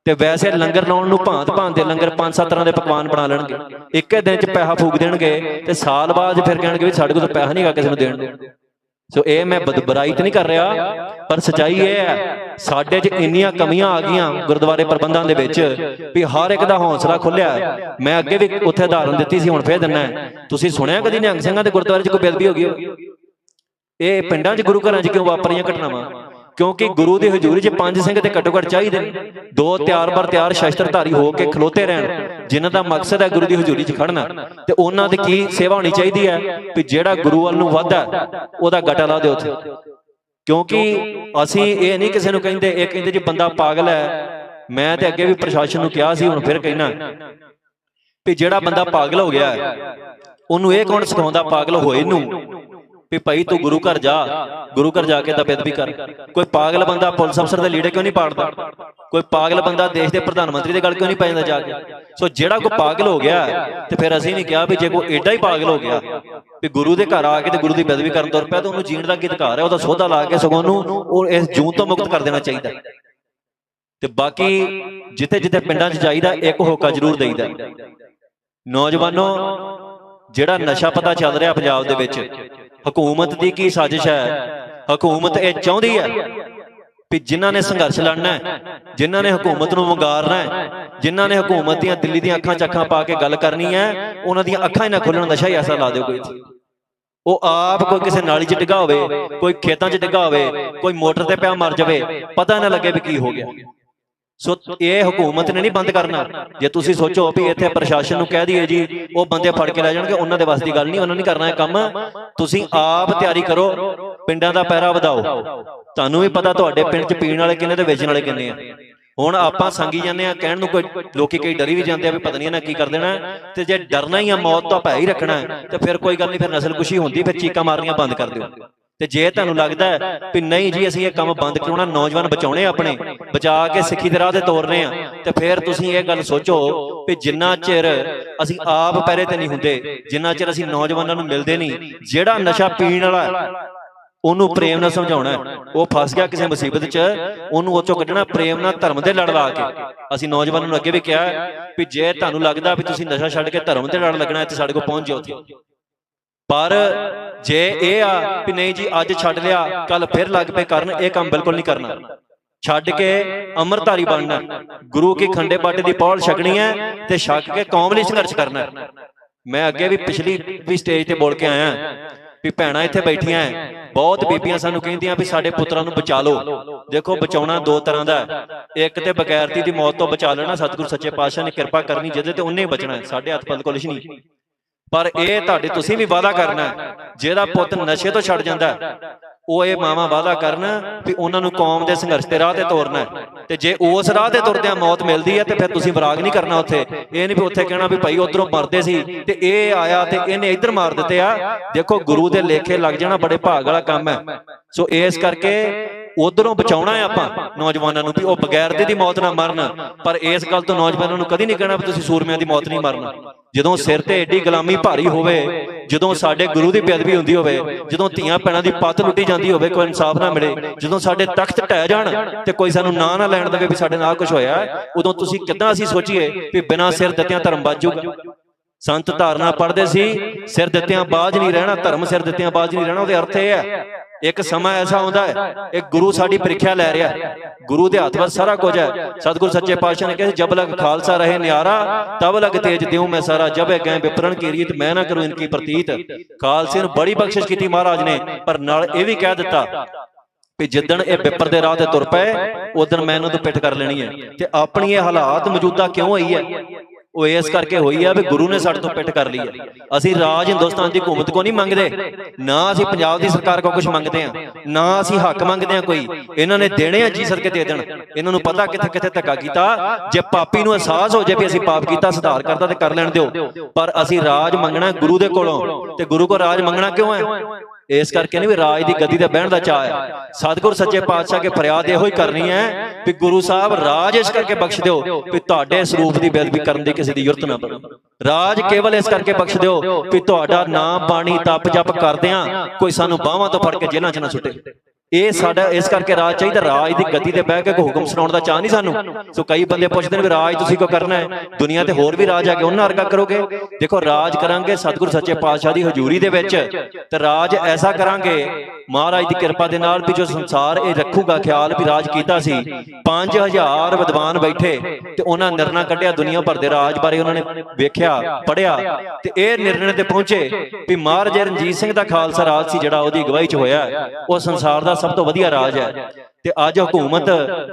S1: ਤੇ ਵੈਸੇ ਲੰਗਰ ਲਾਉਣ ਨੂੰ ਭਾਂਤ ਭਾਂਤ ਦੇ ਲੰਗਰ ਪੰਜ ਸੱਤ ਤਰ੍ਹਾਂ ਦੇ ਪਕਵਾਨ ਬਣਾ ਲੈਣਗੇ। ਇੱਕੇ ਦਿਨ ਚ ਪੈਸਾ ਫੂਕ ਦੇਣਗੇ ਤੇ ਸਾਲ ਬਾਅਦ ਫਿਰ ਕਹਿਣਗੇ ਵੀ ਸਾਡੇ ਕੋਲ ਤਾਂ ਪੈਸਾ ਨਹੀਂਗਾ ਕਿਸੇ ਨੂੰ ਦੇਣ ਸੋ ਇਹ ਮੈਂ ਬਦ- ਬੁਰਾਈ ਤੇ ਨਹੀਂ ਕਰ ਰਿਹਾ ਪਰ ਸਚਾਈ ਇਹ ਹੈ ਸਾਡੇ 'ਚ ਇੰਨੀਆਂ ਕਮੀਆਂ ਆ ਗਈਆਂ ਗੁਰਦੁਆਰੇ ਪ੍ਰਬੰਧਾਂ ਦੇ ਵਿੱਚ ਵੀ ਹਰ ਇੱਕ ਦਾ ਹੌਸਲਾ ਖੁੱਲਿਆ ਮੈਂ ਅੱਗੇ ਵੀ ਉੱਥੇ ਉਦਾਹਰਨ ਦਿੱਤੀ ਸੀ ਹੁਣ ਫੇਰ ਦਿੰਨਾ ਤੁਸੀਂ ਸੁਣਿਆ ਕਦੀ ਨਿਹੰਗ ਸਿੰਘਾਂ ਦੇ ਗੁਰਦੁਆਰੇ 'ਚ ਕੋਈ ਬੇਦਬੀ ਹੋ ਗਈ? ਇਹ ਪਿੰਡਾਂ 'ਚ ਗੁਰੂ ਘਰਾਂ 'ਚ ਕਿਉਂ ਵਾਪਰੀਆਂ ਘਟਨਾਵਾਂ? ਕਿਉਂਕਿ ਗੁਰੂ ਦੀ ਹਜ਼ੂਰੀ 'ਚ ਪੰਜ ਸਿੰਘ ਤੇ ਘੱਟੋ ਘੱਟ ਚਾਹੀਦੇ ਨੇ। ਦੋ ਤਿਆਰ ਬਰ ਤਿਆਰ ਸ਼ਸਤਰਧਾਰੀ ਹੋ ਕੇ ਖਲੋਤੇ ਰਹਿਣ। ਜਿਨ੍ਹਾਂ ਦਾ ਮਕਸਦ ਹੈ ਗੁਰੂ ਦੀ ਹਜ਼ੂਰੀ 'ਚ ਖੜਨਾ। ਤੇ ਉਹਨਾਂ ਦੀ ਕੀ ਸੇਵਾ ਹੋਣੀ ਚਾਹੀਦੀ ਹੈ? ਵੀ ਜਿਹੜਾ ਗੁਰੂ ਵੱਲ ਨੂੰ ਵੱਧਦਾ ਉਹਦਾ ਗਟਾ ਲਾ ਦਿਓ ਉੱਥੇ। ਕਿਉਂਕਿ ਅਸੀਂ ਇਹ ਨਹੀਂ ਕਿਸੇ ਨੂੰ ਕਹਿੰਦੇ ਇਹ ਕਹਿੰਦੇ ਜੀ ਬੰਦਾ ਪਾਗਲ ਹੈ। ਮੈਂ ਤੇ ਅੱਗੇ ਵੀ ਪ੍ਰਸ਼ਾਸਨ ਨੂੰ ਕਿਹਾ ਸੀ ਹੁਣ ਫਿਰ ਕਹਿਣਾ। ਵੀ ਜਿਹੜਾ ਬੰਦਾ ਪਾਗਲ ਹੋ ਗਿਆ ਉਹਨੂੰ ਇਹ ਕੌਣ ਸਿਖਾਉਂਦਾ? ਪਾਗਲ ਹੋਏ ਨੂੰ। ਵੀ ਭਾਈ ਤੂੰ ਗੁਰੂ ਘਰ ਜਾ, ਗੁਰੂ ਘਰ ਜਾ ਕੇ ਤਾਂ ਬੇਦਬੀ ਕਰ। ਕੋਈ ਪਾਗਲ ਬੰਦਾ ਪੁਲਿਸ ਅਫਸਰ ਦੇ ਲੀੜੇ ਕਿਉਂ ਨਹੀਂ ਪਾੜਦਾ? ਕੋਈ ਪਾਗਲ ਬੰਦਾ ਦੇਸ਼ ਦੇ ਪ੍ਰਧਾਨ ਮੰਤਰੀ ਦੇ ਗੱਲ ਕਿਉਂ ਨਹੀਂ ਪੈ ਜਾਂਦਾ ਜਾ ਕੇ? ਸੋ ਜਿਹੜਾ ਕੋਈ ਪਾਗਲ ਹੋ ਗਿਆ, ਤੇ ਫਿਰ ਅਸੀਂ ਨਹੀਂ ਕਿਹਾ ਵੀ ਜੇ ਕੋਈ ਐਡਾ ਹੀ ਪਾਗਲ ਹੋ ਗਿਆ, ਵੀ ਗੁਰੂ ਦੇ ਘਰ ਆ ਕੇ ਤੇ ਗੁਰੂ ਦੀ ਬੇਦਬੀ ਕਰਨ ਤੁਰ ਪਿਆ, ਤਾਂ ਉਹਨੂੰ ਜੀਣ ਦਾ ਕੀ ਅਧਿਕਾਰ ਹੈ? ਉਹਦਾ ਸੋਧਾ ਲਾ ਕੇ ਸਗੋਂ ਉਹਨੂੰ ਉਹ ਇਸ ਜੂਨ ਤੋਂ ਮੁਕਤ ਕਰ ਦੇਣਾ ਚਾਹੀਦਾ। ਤੇ ਬਾਕੀ ਜਿੱਥੇ ਜਿੱਥੇ ਪਿੰਡਾਂ 'ਚ ਜਾਈਦਾ, ਇੱਕ ਹੋਕਾ ਜ਼ਰੂਰ ਦੇਈਦਾ। ਨੌਜਵਾਨੋ, ਜਿਹੜਾ ਨਸ਼ਾ ਪਤਾ ਚੱਲ ਰਿਹਾ ਪੰਜਾਬ ਦੇ ਵਿੱਚ ਹਕੂਮਤ ਦੀ ਕੀ ਸਾਜ਼ਿਸ਼ ਹੈ? ਹਕੂਮਤ ਇਹ ਚਾਹੁੰਦੀ ਹੈ ਵੀ ਜਿਨ੍ਹਾਂ ਨੇ ਸੰਘਰਸ਼ ਲੜਨਾ ਹੈ, ਜਿਨ੍ਹਾਂ ਨੇ ਹਕੂਮਤ ਨੂੰ ਵੰਗਾਰਨਾ ਹੈ, ਜਿਨ੍ਹਾਂ ਨੇ ਹਕੂਮਤ ਦੀਆਂ ਦਿੱਲੀ ਦੀਆਂ ਅੱਖਾਂ 'ਚ ਅੱਖਾਂ ਪਾ ਕੇ ਗੱਲ ਕਰਨੀ ਹੈ, ਉਹਨਾਂ ਦੀਆਂ ਅੱਖਾਂ ਹੀ ਨਾ ਖੁੱਲਣ, ਨਸ਼ਾ ਹੀ ਐਸਾ ਲਾ ਦਿਓ ਕੋਈ ਉਹ ਆਪ ਕੋਈ ਕਿਸੇ ਨਾਲੀ 'ਚ ਡਿੱਗਾ ਹੋਵੇ, ਕੋਈ ਖੇਤਾਂ 'ਚ ਡਿੱਗਾ ਹੋਵੇ, ਕੋਈ ਮੋਟਰ ਤੇ ਪਿਆ ਮਰ ਜਾਵੇ, ਪਤਾ ਨਾ ਲੱਗੇ ਵੀ ਕੀ ਹੋ ਗਿਆ। ਸੋ ਇਹ ਹਕੂਮਤ ਨੇ ਨਹੀਂ ਬੰਦ ਕਰਨਾ। ਜੇ ਤੁਸੀਂ ਸੋਚੋ ਵੀ ਇੱਥੇ ਪ੍ਰਸ਼ਾਸਨ ਨੂੰ ਕਹਿ ਦਈਏ ਜੀ ਉਹ ਬੰਦੇ ਫੜ ਕੇ ਲੈ ਜਾਣਗੇ ਉਹਨਾਂ ਦੇ ਵੱਸ ਦੀ ਗੱਲ ਨਹੀਂ ਉਹਨਾਂ ਨੇ ਕਰਨਾ ਇਹ ਕੰਮ। ਤੁਸੀਂ ਆਪ ਤਿਆਰੀ ਕਰੋ ਪਿੰਡਾਂ ਦਾ ਪੈਰਾ ਵਧਾਓ। ਤੁਹਾਨੂੰ ਵੀ ਪਤਾ ਤੁਹਾਡੇ ਪਿੰਡ 'ਚ ਪੀਣ ਵਾਲੇ ਕਿੰਨੇ ਤੇ ਵੇਚਣ ਵਾਲੇ ਕਿੰਨੇ ਆ। ਹੁਣ ਆਪਾਂ ਸੰਗੀ ਜਾਂਦੇ ਆ ਕਹਿਣ ਨੂੰ ਕੋਈ ਲੋਕੀ ਕਈ ਡਰੀ ਵੀ ਜਾਂਦੇ ਆ ਵੀ ਪਤਾ ਨਹੀਂ ਇਹਨਾਂ ਕੀ ਕਰ ਦੇਣਾ ਹੈ। ਤੇ ਜੇ ਡਰਨਾ ਹੀ ਆ ਮੌਤ ਤੋਂ ਭੈ ਹੀ ਰੱਖਣਾ। ਹੈ, ਤੇ ਫਿਰ ਕੋਈ ਗੱਲ ਨਹੀਂ ਫਿਰ ਨਸਲ ਕੁਸ਼ੀ ਹੁੰਦੀ ਫਿਰ ਚੀਕਾਂ ਮਾਰਨੀਆਂ ਬੰਦ ਕਰ ਦਿਓ। ਤੇ ਜੇ ਤੁਹਾਨੂੰ ਲੱਗਦਾ ਵੀ ਨਹੀਂ ਜੀ, ਅਸੀਂ ਇਹ ਕੰਮ ਬੰਦ ਕਰਾਉਣਾ, ਨੌਜਵਾਨ ਬਚਾਉਣੇ ਆਪਣੇ, ਬਚਾ ਕੇ ਸਿੱਖੀ ਦੇ ਰਾਹ ਤੇ ਤੋਰਨੇ ਆ, ਤੇ ਫਿਰ ਤੁਸੀਂ ਇਹ ਗੱਲ ਸੋਚੋ ਵੀ ਜਿੰਨਾ ਚਿਰ ਅਸੀਂ ਆਪ ਪੈਰੇ ਤੇ ਨਹੀਂ ਹੁੰਦੇ, ਜਿੰਨਾ ਚਿਰ ਅਸੀਂ ਨੌਜਵਾਨਾਂ ਨੂੰ ਮਿਲਦੇ ਨਹੀਂ, ਜਿਹੜਾ ਨਸ਼ਾ ਪੀਣ ਵਾਲਾ ਉਹਨੂੰ ਪ੍ਰੇਮ ਨਾਲ ਸਮਝਾਉਣਾ ਉਹ ਫਸ ਗਿਆ ਕਿਸੇ ਮੁਸੀਬਤ 'ਚ, ਉਹਨੂੰ ਉਹ ਚੋਂ ਕੱਢਣਾ, ਪ੍ਰੇਮ ਨਾਲ ਧਰਮ ਦੇ ਲੜ ਲਾ ਕੇ। ਅਸੀਂ ਨੌਜਵਾਨਾਂ ਨੂੰ ਅੱਗੇ ਵੀ ਕਿਹਾ ਵੀ ਜੇ ਤੁਹਾਨੂੰ ਲੱਗਦਾ ਵੀ ਤੁਸੀਂ ਨਸ਼ਾ ਛੱਡ ਕੇ ਧਰਮ ਤੇ ਲੜ ਲੱਗਣਾ ਤੇ ਸਾਡੇ ਕੋਲ ਪਹੁੰਚ ਜਾਓ ਪਰ ਜੇ ਇਹ ਆ ਵੀ ਨਹੀਂ ਜੀ, ਅੱਜ ਛੱਡ ਲਿਆ ਕੱਲ ਫਿਰ ਲੱਗ ਪਏ ਕਰਨ, ਇਹ ਕੰਮ ਬਿਲਕੁਲ ਨਹੀਂ ਕਰਨਾ। ਛੱਡ ਕੇ ਅਮਰਧਾਰੀ ਬਣਨਾ, ਗੁਰੂ ਕੀ ਖੰਡੇ ਬਾਟੇ ਦੀ ਪੌਲ ਛਕਣੀ ਹੈ ਤੇ ਛਕ ਕੇ ਕੌਮ ਲਈ ਸੰਘਰਸ਼ ਕਰਨਾ ਮੈਂ ਅੱਗੇ ਵੀ ਪਿਛਲੀ ਵੀ ਸਟੇਜ ਤੇ ਬੋਲ ਕੇ ਆਇਆ ਵੀ ਭੈਣਾਂ ਇੱਥੇ ਬੈਠੀਆਂ ਹੈ, ਬਹੁਤ ਬੀਬੀਆਂ ਸਾਨੂੰ ਕਹਿੰਦੀਆਂ ਵੀ ਸਾਡੇ ਪੁੱਤਰਾਂ ਨੂੰ ਬਚਾ ਲਓ। ਦੇਖੋ, ਬਚਾਉਣਾ ਦੋ ਤਰ੍ਹਾਂ ਦਾ ਇੱਕ ਤੇ ਬਗੈਰਤੀ ਦੀ ਮੌਤ ਤੋਂ ਬਚਾ ਲੈਣਾ, ਸਤਿਗੁਰੂ ਸੱਚੇ ਪਾਤਸ਼ਾਹ ਨੇ ਕਿਰਪਾ ਕਰਨੀ ਜਿਹਦੇ ਤੇ ਉਹਨੇ ਹੀ ਬਚਣਾ ਸਾਡੇ ਹੱਥ ਪੱਲ ਕੋਲ ਕੁਛ ਨਹੀਂ। ਪਰ ਇਹ ਤੁਹਾਡੇ ਤੁਸੀਂ ਵੀ ਵਾਅਦਾ ਕਰਨਾ ਹੈ। ਜਿਹਦਾ ਪੁੱਤ ਨਸ਼ੇ ਤੋਂ ਛੱਡ ਜਾਂਦਾ ਉਹ ਇਹ ਮਾਵਾ ਵਾਅਦਾ ਕਰਨ ਵੀ ਉਹਨਾਂ ਨੂੰ ਕੌਮ ਦੇ ਸੰਘਰਸ਼ ਤੇ ਰਾਹ ਤੇ ਤੋਰਨਾ। ਤੇ ਜੇ ਉਸ ਰਾਹ ਤੇ ਤੁਰਦਿਆਂ ਮੌਤ ਮਿਲਦੀ ਹੈ ਤੇ ਫਿਰ ਤੁਸੀਂ ਵਿਰਾਗ ਨਹੀਂ ਕਰਨਾ ਉੱਥੇ। ਇਹ ਨਹੀਂ ਵੀ ਉੱਥੇ ਕਹਿਣਾ ਵੀ ਭਾਈ ਉਧਰੋਂ ਮਰਦੇ ਸੀ ਤੇ ਇਹ ਆਇਆ ਤੇ ਇਹਨੇ ਇੱਧਰ ਮਾਰ ਦਿੱਤੇ ਆ। ਦੇਖੋ ਗੁਰੂ ਦੇ ਲੇਖੇ ਲੱਗ ਜਾਣਾ ਬੜੇ ਭਾਗ ਵਾਲਾ ਕੰਮ ਹੈ। ਸੋ ਇਸ ਕਰਕੇ ਉਧਰੋਂ ਬਚਾਉਣਾ ਹੈ ਆਪਾਂ ਨੌਜਵਾਨਾਂ ਨੂੰ ਵੀ ਉਹ ਬਗੈਰਤੇ ਦੀ ਮੌਤ ਨਾ ਮਰਨ। ਪਰ ਇਸ ਗੱਲ ਤੋਂ ਨੌਜਵਾਨਾਂ ਨੂੰ ਕਦੀ ਨਹੀਂ ਕਹਿਣਾ ਵੀ ਤੁਸੀਂ ਸੂਰਮਿਆਂ ਦੀ ਮੌਤ ਨਹੀਂ ਮਰਨਾ। ਜਦੋਂ ਸਿਰ ਤੇ ਏਡੀ ਗੁਲਾਮੀ ਭਾਰੀ ਹੋਵੇ ਜਦੋਂ ਸਾਡੇ ਗੁਰੂ ਦੀ ਬੇਅਦਬੀ ਹੁੰਦੀ ਹੋਵੇ ਜਦੋਂ ਧੀਆਂ ਭੈਣਾਂ ਦੀ ਪੱਤ ਲੁੱਟੀ ਜਾਂਦੀ ਹੋਵੇ ਕੋਈ ਇਨਸਾਫ ਨਾ ਮਿਲੇ ਜਦੋਂ ਸਾਡੇ ਤਖਤ ਢਹਿ ਜਾਣ ਤੇ ਕੋਈ ਸਾਨੂੰ ਨਾਂ ਨਾ ਲੈਣ ਦੇਵੇ ਵੀ ਸਾਡੇ ਨਾਲ ਕੁਝ ਹੋਇਆ ਉਦੋਂ ਤੁਸੀਂ ਕਿੱਦਾਂ ਅਸੀਂ ਸੋਚੀਏ ਵੀ ਬਿਨਾਂ ਸਿਰ ਦਿੱਤਿਆਂ ਧਰਮ ਬਾਜੂਗਾ ਸੰਤ ਧਾਰਨਾ ਪੜਦੇ ਸੀ ਸਿਰ ਦਿੱਤਿਆਂ ਬਾਜ ਨਹੀਂ ਰਹਿਣਾ ਧਰਮ ਸਿਰ ਦਿੱਤਿਆਂ ਬਾਜ ਨਹੀਂ ਰਹਿਣਾ ਉਹਦੇ ਅਰਥ ਇਹ ਹੈ ਇੱਕ ਸਮਾਂ ਐਸਾ ਆਉਂਦਾ ਹੈ ਇਹ ਗੁਰੂ ਸਾਡੀ ਪ੍ਰੀਖਿਆ ਲੈ ਰਿਹਾ ਗੁਰੂ ਦੇ ਹੱਥ ਵਿੱਚ ਸਾਰਾ ਕੁਝ ਹੈ। ਸਤਿਗੁਰ ਸੱਚੇ ਪਾਤਸ਼ਾਹ ਨੇ ਕਿਹਾ ਜਬ ਲਗ ਖਾਲਸਾ ਰਹੇ ਨਿਆਰਾ, ਤਬ ਲਗ ਤੇਜ ਦਿਉ ਮੈਂ ਸਾਰਾ। ਜਬ ਜਬੇ ਗਏ ਵਿਪਰਨ ਕੀ ਰੀਤ, ਮੈਂ ਨਾ ਕਰੂੰ ਇਨਕੀ ਪ੍ਰਤੀਤ। ਖਾਲਸੇ ਨੂੰ ਬੜੀ ਬਖਸ਼ਿਸ਼ ਕੀਤੀ ਮਹਾਰਾਜ ਨੇ, ਪਰ ਨਾਲ ਇਹ ਵੀ ਕਹਿ ਦਿੱਤਾ ਵੀ ਜਿੱਦਣ ਇਹ ਵਿਪਰ ਦੇ ਰਾਹ ਤੇ ਤੁਰ ਪਏ ਉਦੋਂ ਮੈਂ ਇਹਨੂੰ ਤੋਂ ਪਿੱਠ ਕਰ ਲੈਣੀ ਹੈ। ਤੇ ਆਪਣੀ ਇਹ ਹਾਲਾਤ ਮੌਜੂਦਾ ਕਿਉਂ ਹੋਈ ਹੈ? ਉਹ ਇਸ ਕਰਕੇ ਹੋਈ ਆ ਵੀ ਗੁਰੂ ਨੇ ਸਾਡੇ ਤੋਂ ਪਿੱਟ ਕਰ ਲਈ ਹੈ ਅਸੀਂ ਰਾਜ ਹਿੰਦੁਸਤਾਨ ਦੀ ਹਕੂਮਤ ਕੋ ਨਹੀਂ ਮੰਗਦੇ? ਨਾ ਅਸੀਂ ਪੰਜਾਬ ਦੀ ਸਰਕਾਰ ਕੋ ਕੁਝ ਮੰਗਦੇ ਆ। ਨਾ ਅਸੀਂ ਹੱਕ ਮੰਗਦੇ ਆ ਕੋਈ। ਇਹਨਾਂ ਨੇ ਦੇਣੇ ਆ ਜੀ ਸਦਕੇ ਦੇ ਦੇਣ। ਇਹਨਾਂ ਨੂੰ ਪਤਾ ਕਿੱਥੇ ਕਿੱਥੇ ਧੱਕਾ ਕੀਤਾ। ਜੇ ਪਾਪੀ ਨੂੰ ਅਹਿਸਾਸ ਹੋ ਜੇ ਵੀ ਅਸੀਂ ਪਾਪ ਕੀਤਾ ਸੁਧਾਰ ਕਰਦਾ ਤੇ ਕਰ ਲੈਣ ਦਿਓ। ਪਰ ਅਸੀਂ ਰਾਜ ਮੰਗਣਾ ਗੁਰੂ ਦੇ ਕੋਲੋਂ। ਤੇ ਗੁਰੂ ਕੋ ਰਾਜ ਮੰਗਣਾ ਕਿਉਂ ਹੈ? ਇਸ ਕਰਕੇ ਨਹੀਂ ਵੀ ਰਾਜ ਦੀ ਗੱਦੀ ਤੇ ਬਹਿਣ ਦਾ ਚਾਹ ਹੈ। ਸਤਿਗੁਰ ਸੱਚੇ ਪਾਤਸ਼ਾਹ ਕੇ ਫਰਿਆਦ ਇਹੋ ਹੀ ਕਰਨੀ ਹੈ ਵੀ ਗੁਰੂ ਸਾਹਿਬ ਰਾਜ ਇਸ ਕਰਕੇ ਬਖਸ਼ ਦਿਓ ਵੀ ਤੁਹਾਡੇ ਸਰੂਪ ਦੀ ਬੇਅਦਬੀ ਕਰਨ ਦੀ ਕਿਸੇ ਦੀ ਜ਼ਰੂਰਤ ਨਾ ਪਵੇ। ਰਾਜ ਕੇਵਲ ਇਸ ਕਰਕੇ ਬਖਸ਼ ਦਿਓ ਵੀ ਤੁਹਾਡਾ ਨਾਮ ਬਾਣੀ ਤਪ ਜਪ ਕਰਦਿਆਂ ਕੋਈ ਸਾਨੂੰ ਬਾਹਾਂ ਤੋਂ ਫੜ ਕੇ ਜੇਲ੍ਹਾਂ 'ਚ ਨਾ ਸੁੱਟੇ। ਇਹ ਸਾਡਾ ਇਸ ਕਰਕੇ ਰਾਜ ਚਾਹੀਦਾ ਰਾਜ ਦੀ ਗੱਦੀ ਤੇ ਬਹਿ ਕੇ ਕੋਈ ਹੁਕਮ ਸੁਣਾਉਣ ਦਾ ਚਾਹ ਨਹੀਂ ਸਾਨੂੰ। ਸੋ ਕਈ ਬੰਦੇ ਪੁੱਛਦੇ ਨੇ ਵੀ ਰਾਜ ਤੁਸੀਂ ਕੋ ਕਰਨਾ ਹੈ? ਦੁਨੀਆ ਤੇ ਹੋਰ ਵੀ ਰਾਜ ਆ ਕੇ ਉਹਨਾਂ ਵਰਗਾ ਕਰੋਗੇ? ਦੇਖੋ ਰਾਜ ਕਰਾਂਗੇ ਸਤਿਗੁਰ ਸੱਚੇ ਪਾਤਸ਼ਾਹ ਦੀ ਹਜ਼ੂਰੀ ਦੇ ਵਿੱਚ। ਤੇ ਰਾਜ ਐਸਾ ਕਰਾਂਗੇ ਮਹਾਰਾਜ ਦੀ ਕਿਰਪਾ ਦੇ ਨਾਲ ਵੀ ਜੋ ਸੰਸਾਰ ਇਹ ਰੱਖੂਗਾ ਖਿਆਲ ਵੀ ਰਾਜ ਕੀਤਾ ਸੀ। 5000 ਵਿਦਵਾਨ ਬੈਠੇ ਤੇ ਉਹਨਾਂ ਨਿਰਣਾ ਕੱਢਿਆ ਦੁਨੀਆ ਭਰ ਦੇ ਰਾਜ ਬਾਰੇ ਉਹਨਾਂ ਨੇ ਵੇਖਿਆ ਪੜਿਆ ਤੇ ਇਹ ਨਿਰਣੇ ਤੇ ਪਹੁੰਚੇ ਵੀ ਮਹਾਰਾਜ ਰਣਜੀਤ ਸਿੰਘ ਦਾ ਖਾਲਸਾ ਰਾਜ ਸੀ ਜਿਹੜਾ ਉਹਦੀ ਅਗਵਾਈ 'ਚ ਹੋਇਆ। ਉਹ ਸੰਸਾਰ ਦਾ ਸਭ ਤੋਂ ਵਧੀਆ ਰਾਜ ਹੈ। ਤੇ ਅੱਜ ਹਕੂਮਤ